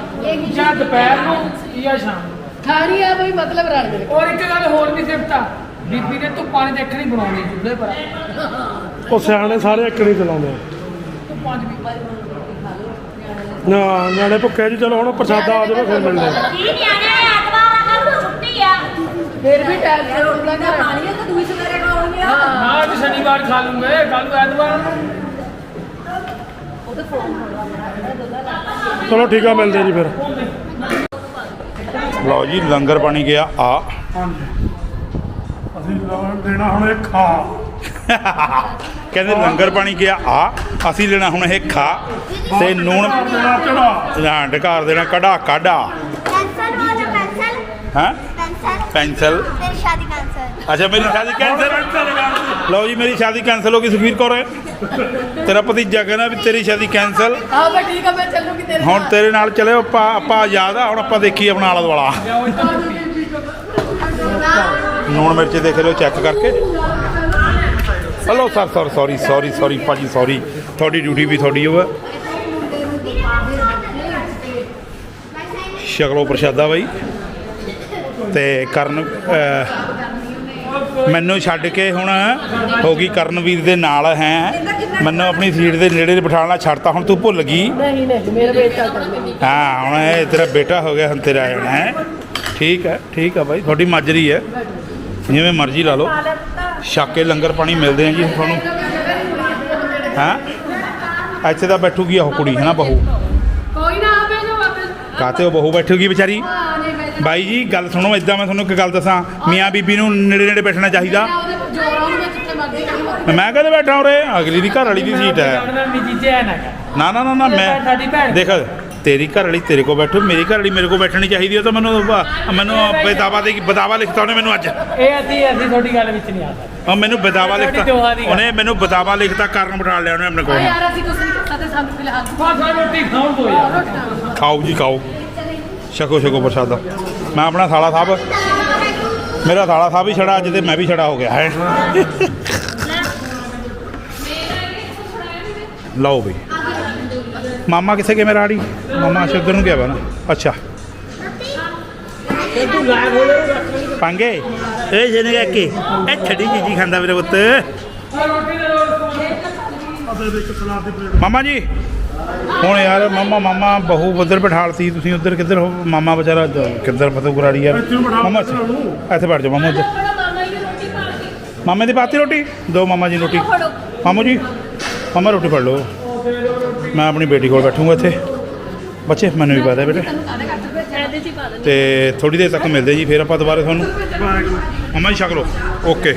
ਜਾਂ ਦੁਪਹਿਰ ਨੂੰ ਜਾਂ ਸ਼ਾਮ ਨੂੰ। ਖਾਣੀ ਆ ਬਈ ਮਤਲਬ ਰਲ ਮੇਰੇ ਔਰ ਇੱਕ ਗੱਲ ਹੋਰ ਵੀ ਸਿਫਤਾ ਬੀਬੀ ਨੇ ਧੁੱਪਾਂ ਨੇ ਦੇਖਣੀ ਬਣਾਉਣੀ ਚੁੱਲ੍ਹੇ ਪਰ। ਉਹ ਸਿਆਣੇ ਸਾਰੇ ਇੱਕਣੀ ਚਲਾਉਂਦੇ ਆ। ਧੁੱਪਾਂ 'ਚ ਵੀ ਨਾ ਨਾਲੇ ਭੁੱਖੇ ਜੀ ਚਲੋ ਹੁਣ ਪ੍ਰਸ਼ਾਦਾ ਆ ਜਾਵੇ ਫਿਰ ਮਿਲਦੇ ਆ। ਕੀ ਨਿਆਣੇ ਐਤਵਾਰ ਆ ਕੱਲ ਨੂੰ ਛੁੱਟੀ ਆ। ਫਿਰ ਵੀ ਟਾਈਮ ਤੇ ਰੋਟੀਆਂ ਨਾ ਪਾਣੀ ਹੈ ਤਾਂ ਦੂਈ ਸਵੇਰੇ ਖਾਓਗੇ ਆ। ਨਾ ਅੱਜ ਸ਼ਨੀਵਾਰ ਖਾ ਲੂੰਗੇ ਕੱਲ ਨੂੰ ਐਤਵਾਰ। ਨੂੰ ਚਲੋ ਠੀਕ ਆ ਮਿਲਦੇ ਆ ਜੀ ਫਿਰ। ਲਓ ਜੀ ਲੰਗਰ ਪਾਣੀ ਗਿਆ ਆ। ਅਸੀਂ ਦੇਣਾ ਹੁਣ ਇਹ ਖਾ ਕਹਿੰਦੇ ਲੰਗਰ ਪਾਣੀ ਗਿਆ ਆ ਅਸੀਂ ਲੈਣਾ ਹੁਣ ਇਹ ਖਾ ਤੇ ਨੂਣ ਨਾ ਢਕਾਰ ਦੇਣਾ ਕੜਾ ਕਾਡਾ ਪੈਨਸਲ ਵਾਲਾ ਪੈਨਸਲ ਹੈ? ਪੈਨਸਲ ਪੈਨਸਲ ਤੇਰੀ ਸ਼ਾਦੀ ਕੈਂਸਲ। ਅੱਛਾ ਮੇਰੀ ਸ਼ਾਦੀ ਕੈਂਸਲ? ਲਓ ਜੀ ਮੇਰੀ ਸ਼ਾਦੀ ਕੈਂਸਲ ਹੋ ਗਈ ਸੁਖਵੀਰ ਕੌਰ ਤੇਰਾ ਭਤੀਜਾ ਕਹਿੰਦਾ ਵੀ ਤੇਰੀ ਸ਼ਾਦੀ ਕੈਂਸਲ। ਆ ਬਈ ਠੀਕ ਆ ਮੈਂ ਚੱਲੂਗੀ ਤੇਰੇ ਹੁਣ ਤੇਰੇ ਨਾਲ ਚਲੇ ਆਪਾਂ ਆਪਾਂ ਆਜ਼ਾਦ ਆ ਹੁਣ ਆਪਾਂ ਦੇਖੀ ਆਪਣਾ ਆਲਾ ਦੁਆਲਾ। ਨੂਣ ਮਿਰਚ ਦੇਖ ਲਿਓ ਚੈੱਕ ਕਰਕੇ। Hello sir sir sorry sorry sorry ਭਾਜੀ ਸੌਰੀ ਤੁਹਾਡੀ ਡਿਊਟੀ ਵੀ ਤੁਹਾਡੀ ਉਹ ਹੈ ਸ਼ਕਲੋ ਪ੍ਰਸ਼ਾਦਾ ਬਾਈ ਤੇ ਕਰਨ ਮੈਨੂੰ ਛੱਡ ਕੇ ਹੁਣ ਹੋ ਗਈ ਕਰਨਵੀਰ ਦੇ ਨਾਲ ਹੈ ਮੈਨੂੰ ਆਪਣੀ ਸੀਟ ਦੇ ਨੇੜੇ ਬਿਠਾਉਣਾ ਛੱਡਤਾ ਹੁਣ ਤੂੰ ਭੁੱਲ ਗਈ ਨਹੀਂ ਨਹੀਂ ਮੇਰੇ ਬੇਟਾ ਹਾਂ ਹੁਣ ਇਹ ਤੇਰਾ ਬੇਟਾ ਹੋ ਗਿਆ ਹੁਣ ਤੇਰਾ ਹੈ ਠੀਕ ਹੈ ਠੀਕ ਹੈ ਬਾਈ ਤੁਹਾਡੀ ਮਾਜਰੀ ਹੈ ਜਿਵੇਂ ਮਰਜ਼ੀ ਲਾ ਲਓ ਛਾਕੇ ਲੰਗਰ ਪਾਣੀ ਮਿਲਦੇ ਆ ਜੀ ਤੁਹਾਨੂੰ। ਹਾਂ? ਇੱਥੇ ਤਾਂ ਬੈਠੂਗੀ ਉਹ ਕੁੜੀ ਹੈ ਨਾ ਬਹੂ? ਕੋਈ ਨਾ ਆਵੇ ਜੋ ਵਾਪਸ। ਕਾਤੇ ਉਹ ਬਹੂ ਬੈਠੂਗੀ ਵਿਚਾਰੀ? ਬਾਈ ਜੀ ਗੱਲ ਸੁਣੋ ਇਦਾਂ ਮੈਂ ਤੁਹਾਨੂੰ ਇੱਕ ਗੱਲ ਦੱਸਾਂ। ਮੀਆਂ ਬੀਬੀ ਨੂੰ ਨੇੜੇ ਨੇੜੇ ਬੈਠਣਾ ਚਾਹੀਦਾ। ਉਹਦੇ ਜੋਰਾਂ ਨੂੰ ਮੈਂ ਕਦੇ ਬੈਠਾ ਉਰੇ? ਅਗਲੀ ਦੀ ਘਰ ਵਾਲੀ ਦੀ ਸੀਟ ਹੈ। ਨਾ ਨਾ ਨਾ ਨਾ ਮੈਂ। ਦੇਖ। ਤੇਰੀ ਘਰ ਵਾਲੀ ਤੇਰੇ ਕੋਲ ਬੈਠੋ ਮੇਰੀ ਘਰ ਵਾਲੀ ਮੇਰੇ ਕੋਲ ਬੈਠਣੀ ਚਾਹੀਦੀ ਹੈ ਤਾਂ ਮੈਨੂੰ ਬ- ਮੈਨੂੰ ਬਦਾਵਾ ਦੇ ਬਦਾਵਾ ਲਿਖਤਾ ਉਹਨੇ ਮੈਨੂੰ ਅੱਜ। ਇਹ ਅਸੀਂ ਅਸੀਂ ਤੁਹਾਡੀ ਗੱਲ ਵਿੱਚ ਨਹੀਂ ਆ ਸਕਦੇ। ਉਹ ਮੈਨੂੰ ਬਦਾਵਾ ਤੁਹਾਡੀ ਲਿਖਤਾ ਦੋਹਾਂ ਦੀ ਗੱਲ। ਉਹਨੇ ਮੈਨੂੰ ਬਦਾਵਾ ਲਿਖਤਾ ਕਾਰਨ ਬਿਠਾ ਲਿਆ ਉਹਨੇ ਆਪਣੇ ਕੋਲ। ਯਾਰ ਅਸੀਂ ਕੁਝ ਨਹੀਂ ਕਰ ਸਕਦੇ ਸਾਨੂੰ ਫਿਲਹਾਲ ਬਸ ਆਹ ਰੋਟੀ ਖਾਣ ਦੋ ਯਾਰ ਰੋਟੀਆਂ ਖਾਓ। ਜੀ ਖਾਓ। ਛਕੋ ਛਕੋ ਪ੍ਰਸ਼ਾਦਾ। ਮੈਂ ਆਪਣਾ ਸਾਲਾ ਸਾਹਿਬ। ਮੇਰਾ ਸਾਲਾ ਸਾਹਿਬ ਵੀ ਛੜਾ ਅੱਜ ਤੇ ਮੈਂ ਵੀ ਛੜਾ ਹੋ ਗਿਆ ਹੈ? ਲਓ ਬਈ। ਮਾਮਾ ਕਿੱਥੇ ਗਿਆ ਮੇਰਾ ਆੜੀ? ਮਾਮਾ ਸ਼ੁੱਧਰ ਨੂੰ ਗਿਆ ਵਾ ਨਾ। ਅੱਛਾ। ਤੂੰ ਲਾਇਕ ਹੋ ਜਾ ਰੱਖ ਲਈ ਪੰਗੇ? ਇਹ ਜਿਹਨੇ ਕਹਿ ਕੇ ਇਹ ਛੜੀ ਚੀਜ਼ੀ ਖਾਂਦਾ ਮੇਰੇ ਪੁੱਤ। ਮਾਮਾ ਜੀ। ਹੁਣ ਯਾਰ ਮਾਮਾ ਮਾਮਾ ਬਹੂ ਉਧਰ ਬਿਠਾਲਤੀ ਤੁਸੀਂ ਉਧਰ ਕਿੱਧਰ ਹੋ? ਮਾਮਾ ਵਿਚਾਰਾ ਕਿੱਧਰ ਫਤੂ ਕਰਾੜੀ ਯਾਰ? ਮਾਮਾ। ਇੱਥੇ ਬੈਠ ਜਾ ਮਾਮਾ ਉੱਧਰ। ਮਾਮੇ ਦੀ ਪਾਤੀ ਰੋਟੀ? ਦੋ ਮਾਮਾ ਜੀ ਰੋਟੀ। ਮਾਮੂ ਜੀ ਮਾਮਾ ਰੋਟੀ ਫੜ ਲਓ। ਮੈਂ ਆਪਣੀ ਬੇਟੀ ਕੋਲ ਬੈਠੂੰਗਾ ਇੱਥੇ। ਬੱਚੇ, ਮੈਨੂੰ ਵੀ ਪਤਾ ਬੇਟੇ। ਤੇ ਥੋੜੀ ਦੇਰ ਤੱਕ ਮਿਲਦੇ ਜੀ, ਫਿਰ ਆਪਾਂ ਦੁਬਾਰਾ ਤੁਹਾਨੂੰ ਮਾਮਾ ਜੀ ਛਕ ਲਓ। ਓਕੇ।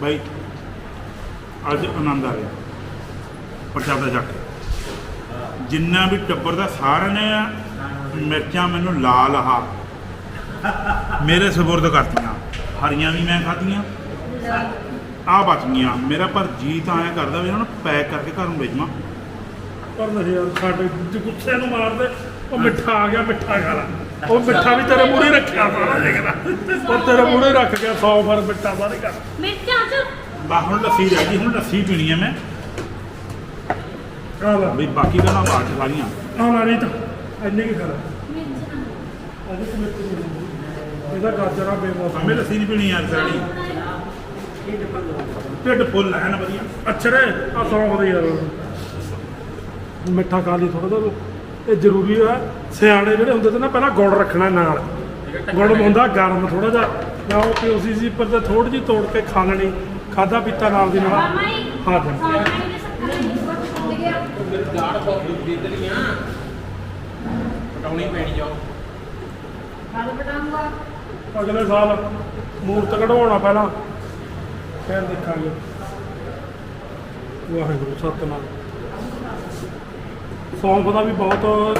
ਬਾਈ, ਅੱਜ ਆਨੰਦ ਆ ਰਿਹਾ। ਪ੍ਰਸ਼ਾਦਾ ਛਕ ਕੇ ਜਿੰਨਾ ਵੀ ਟੱਬਰ ਦਾ ਸਾਰਿਆਂ ਨੇ ਮਿਰਚਾਂ ਮੈਨੂੰ ਲਾਲ ਆਹ ਮੇਰੇ ਸਬੁਰਦ ਕਰਤੀਆਂ। ਹਰੀਆਂ ਵੀ ਮੈਂ ਖਾਧੀਆਂ। ਆ ਬਚ ਗਈਆਂ। ਮੇਰਾ ਪਰ ਜੀ ਤਾਂ ਆਇਆ ਕਰਦਾ ਵੀ ਇਹਨਾਂ ਨੂੰ ਪੈਕ ਕਰਕੇ ਘਰ ਨੂੰ ਭੇਜਵਾਂ ਪਰ ਨਹੀਂ ਯਾਰ ਸਾਡੇ ਜੇ ਗੁੱਸੇ ਨੂੰ ਮਾਰਦੇ ਉਹ ਮਿੱਠਾ ਆ ਗਿਆ ਮਿੱਠਾ ਖਾ ਲਾ। ਉਹ ਮਿੱਠਾ ਵੀ ਤੇਰੇ ਮੂਹਰੇ ਰੱਖਿਆ ਸਾਰਾ ਜੇਕਰਾ ਉਹ ਤੇਰੇ ਮੂਹਰੇ ਰੱਖ ਗਿਆ 100 ਫਰ ਮਿੱਠਾ ਸਾਰੇ ਕਰ। ਮਿਰਚਾਂ ਚ। ਬਾ ਹੁਣ ਲੱਸੀ ਰਹਿ ਗਈ ਹੁਣ ਲੱਸੀ ਪੀਣੀ ਹੈ ਮੈਂ। ਆ ਲੈ। ਵੀ ਬਾਕੀ ਗੱਲਾਂ ਬਾਅਦ ਚ ਸਾਰੀਆਂ ਆ ਲੈ ਨਹੀਂ ਤਾਂ ਇੰਨੇ ਕੀ ਕਰ? ਇਹਦਾ ਗਾਜਰਾਂ ਬੇਮੌਸਮ। ਸਾਹਮਣੇ ਲੱਸੀ ਨਹੀਂ ਪੀਣੀ ਯਾਰ ਸਾਰੀ ਢਿੱਡ ਫੁੱਲ ਹੈ ਨਾ ਵਧੀਆ? ਅੱਛਰੇ ਆ ਸੌ ਦੇ ਯਾਰ। ਮਿੱਠਾ ਖਾ ਲਈ ਥੋੜਾ ਜਿਹਾ ਇਹ ਜ਼ਰੂਰੀ ਹੈ ਸਿਆਣੇ ਜਿਹੜੇ ਹੁੰਦੇ ਤੇ ਨਾ ਪਹਿਲਾਂ ਗੁੜ ਰੱਖਣਾ ਨਾਲ। ਗੁੜ ਹੁੰਦਾ ਗਰਮ ਥੋੜਾ ਜਿਹਾ। ਨਾ ਉਹ ਪੀਓਸੀ ਸੀ ਪਰ ਤੇ ਥੋੜੀ ਜਿਹੀ ਤੋੜ ਕੇ ਖਾ ਲੈਣੀ। ਖਾਦਾ ਪੀਤਾ ਨਾਲ ਦੀ ਨਾਲ। ਜੀ ਹਾਂ ਜੀ। ਅਗਲੇ ਸਾਲ ਮੂਰਤ ਕਢਵਾਉਣਾ ਪਹਿਲਾਂ। ਫਿਰ ਦੇਖਾਂਗੇ। ਵਾਹਿਗੁਰੂ, ਸਤਨਾਮ। ਸੌਂਫ ਦਾ ਵੀ ਬਹੁਤ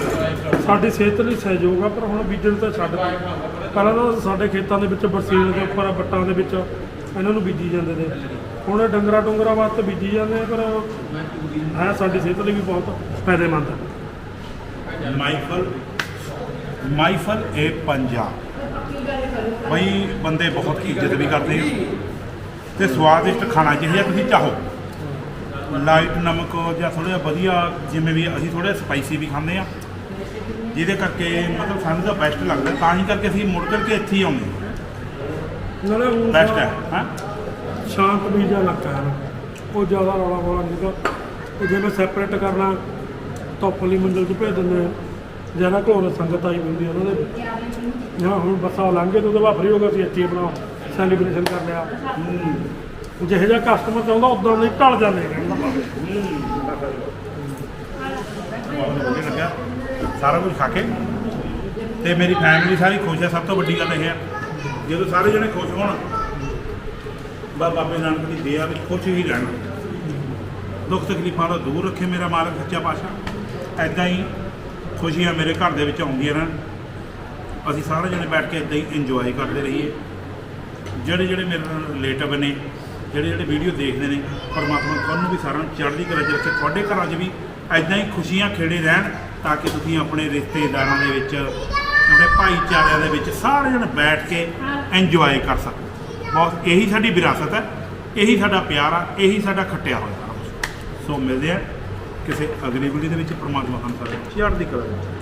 ਸਾਡੀ ਸਿਹਤ ਲਈ ਸਹਿਯੋਗ ਆ, ਪਰ ਹੁਣ ਬੀਜਣ ਤਾਂ ਛੱਡ ਦਿੱਤੇ। ਪਹਿਲਾਂ ਤਾਂ ਸਾਡੇ ਖੇਤਾਂ ਦੇ ਵਿੱਚ ਬਰਸੀਨ ਦੇ ਉੱਪਰ ਬੱਟਾਂ ਦੇ ਵਿੱਚ। ਇਹਨਾਂ ਨੂੰ ਬੀਜੀ ਜਾਂਦੇ ਨੇ। ਹੁਣ ਇਹ ਡੰਗਰਾ ਡੁੰਗਰਾ ਵਾਸਤੇ ਬੀਜੀ ਜਾਂਦੇ ਆ, ਪਰ ਹੈ ਸਾਡੀ ਸਿਹਤ ਲਈ ਵੀ ਬਹੁਤ ਫਾਇਦੇਮੰਦ ਹੈ ਮਾਈਫਲ ਮਾਈਫਲ ਏ ਪੰਜਾਬ ਬਈ ਬੰਦੇ ਬਹੁਤ ਇੱਜ਼ਤ ਵੀ ਕਰਦੇ ਆ। ਤੇ ਸਵਾਦਿਸ਼ਟ ਖਾਣਾ ਜਿਹੇ ਤੁਸੀਂ ਚਾਹੋ। ਲਾਈਟ ਨਮਕ ਜਾਂ ਥੋੜਾ ਵਧੀਆ ਜਿਵੇਂ ਵੀ ਅਸੀਂ ਥੋੜਾ ਸਪਾਈਸੀ ਵੀ ਖਾਂਦੇ ਆ ਜਿਹਦੇ ਕਰਕੇ ਮਤਲਬ ਸਾਨੂੰ ਤਾਂ ਬੈਸਟ ਲੱਗਦਾ ਤਾਂ ਹੀ ਕਰਕੇ ਅਸੀਂ ਮੁੜ ਕਰਕੇ ਇੱਥੇ ਹੀ ਆਉਂਦੇ ਨਾਲੇ ਹੁਣ ਬੈਸਟ ਹੈ ਹਾਂ? ਸ਼ਾਂਤ ਬੀਜਾ ਇਲਾਕਾ ਹੈ। ਉਹ ਜ਼ਿਆਦਾ ਰੌਲਾ ਰੌਲਾ ਨਹੀਂ ਤਾਂ ਉਹ ਜੇ ਮੈਂ ਸੈਪਰੇਟ ਕਰਨਾ ਧੁੱਪ ਵਾਲੀ ਮੰਜ਼ਲ 'ਚ ਭੇਜ ਦਿੰਦੇ ਜ਼ਿਆਦਾ ਘੋਰ ਸੰਗਤ ਆਈ ਹੁੰਦੀ ਉਹਨਾਂ ਦੇ ਹਾਂ ਹੁਣ ਬੱਸਾਂ ਲੰਘ ਗਏ ਤੇ ਉਹਦੇ ਬਾਅਦ ਫਰੀ ਹੋ ਗਿਆ ਸੀ ਇੱਥੇ ਆਪਣਾ ਸੈਲੀਬ੍ਰੇਸ਼ਨ ਕਰ ਲਿਆ। ਜਿਹੇ ਜਿਹਾ ਕਸਟਮਰ ਚਾਹੁੰਦਾ, ਉਦਾਂ ਦੇ ਢਲ ਜਾਂਦੇ ਨੇ। ਸਾਰਾ ਕੁਝ ਖਾ ਕੇ। ਤੇ ਮੇਰੀ ਫੈਮਿਲੀ ਸਾਰੀ ਖੁਸ਼ ਹੈ, ਸਭ ਤੋਂ ਵੱਡੀ ਗੱਲ ਇਹ ਹੈ। ਜਦੋਂ ਸਾਰੇ ਜਣੇ ਖੁਸ਼ ਹੋਣ, ਬਾ ਬਾਬੇ ਨਾਨਕ ਦੀ ਦਇਆ ਵਿੱਚ ਖੁਸ਼ ਹੀ ਰਹਿਣ। ਦੁੱਖ ਤਕਲੀਫਾਂ ਤੋਂ ਦੂਰ ਰੱਖੇ ਮੇਰਾ ਮਾਲਕ ਸੱਚਾ ਪਾਤਸ਼ਾਹ। ਐਦਾਂ ਹੀ ਖੁਸ਼ੀਆਂ ਮੇਰੇ ਘਰ ਦੇ ਵਿੱਚ ਆਉਂਦੀਆਂ ਰਹਿਣ। ਅਸੀਂ ਸਾਰੇ ਜਣੇ ਬੈਠ ਕੇ ਇਦਾਂ ਹੀ ਇੰਜੋਏ ਕਰਦੇ ਰਹੀਏ। ਜਿਹੜੇ ਜਿਹੜੇ ਮੇਰੇ ਨਾਲ ਰਿਲੇਟਿਵ ਨੇ, ਜਿਹੜੇ ਜਿਹੜੇ ਵੀਡੀਓ ਦੇਖਦੇ ਨੇ, ਪਰਮਾਤਮਾ ਤੁਹਾਨੂੰ ਵੀ ਸਾਰਿਆਂ ਨੂੰ ਚੜ੍ਹਦੀ ਕਲਾ 'ਚ ਰੱਖੇ, ਤੁਹਾਡੇ ਘਰਾਂ 'ਚ ਵੀ ਐਦਾਂ ਹੀ ਖੁਸ਼ੀਆਂ ਖੇੜੇ ਰਹਿਣ ਤਾਂ ਕਿ ਤੁਸੀਂ ਆਪਣੇ ਰਿਸ਼ਤੇਦਾਰਾਂ ਦੇ ਵਿੱਚ, ਆਪਣੇ ਭਾਈਚਾਰਿਆਂ ਦੇ ਵਿੱਚ ਸਾਰੇ ਜਣੇ ਬੈਠ ਕੇ ਇੰਜੋਏ ਕਰ ਸਕੋ ਬਹੁਤ, ਇਹੀ ਸਾਡੀ ਵਿਰਾਸਤ ਹੈ, ਇਹੀ ਸਾਡਾ ਪਿਆਰ ਆ, ਇਹੀ ਸਾਡਾ ਖੱਟਿਆ ਹੋਇਆ ਸਾਰਾ ਕੁਛ। ਸੋ ਮਿਲਦੇ ਆ ਕਿਸੇ ਅਗਲੀ ਵੀਡੀਓ ਦੇ ਵਿੱਚ, ਪਰਮਾਤਮਾ ਸਾਨੂੰ ਸਾਰਿਆਂ ਨੂੰ ਚੜ੍ਹਦੀ ਕਲਾ ਦੇ ਵਿੱਚ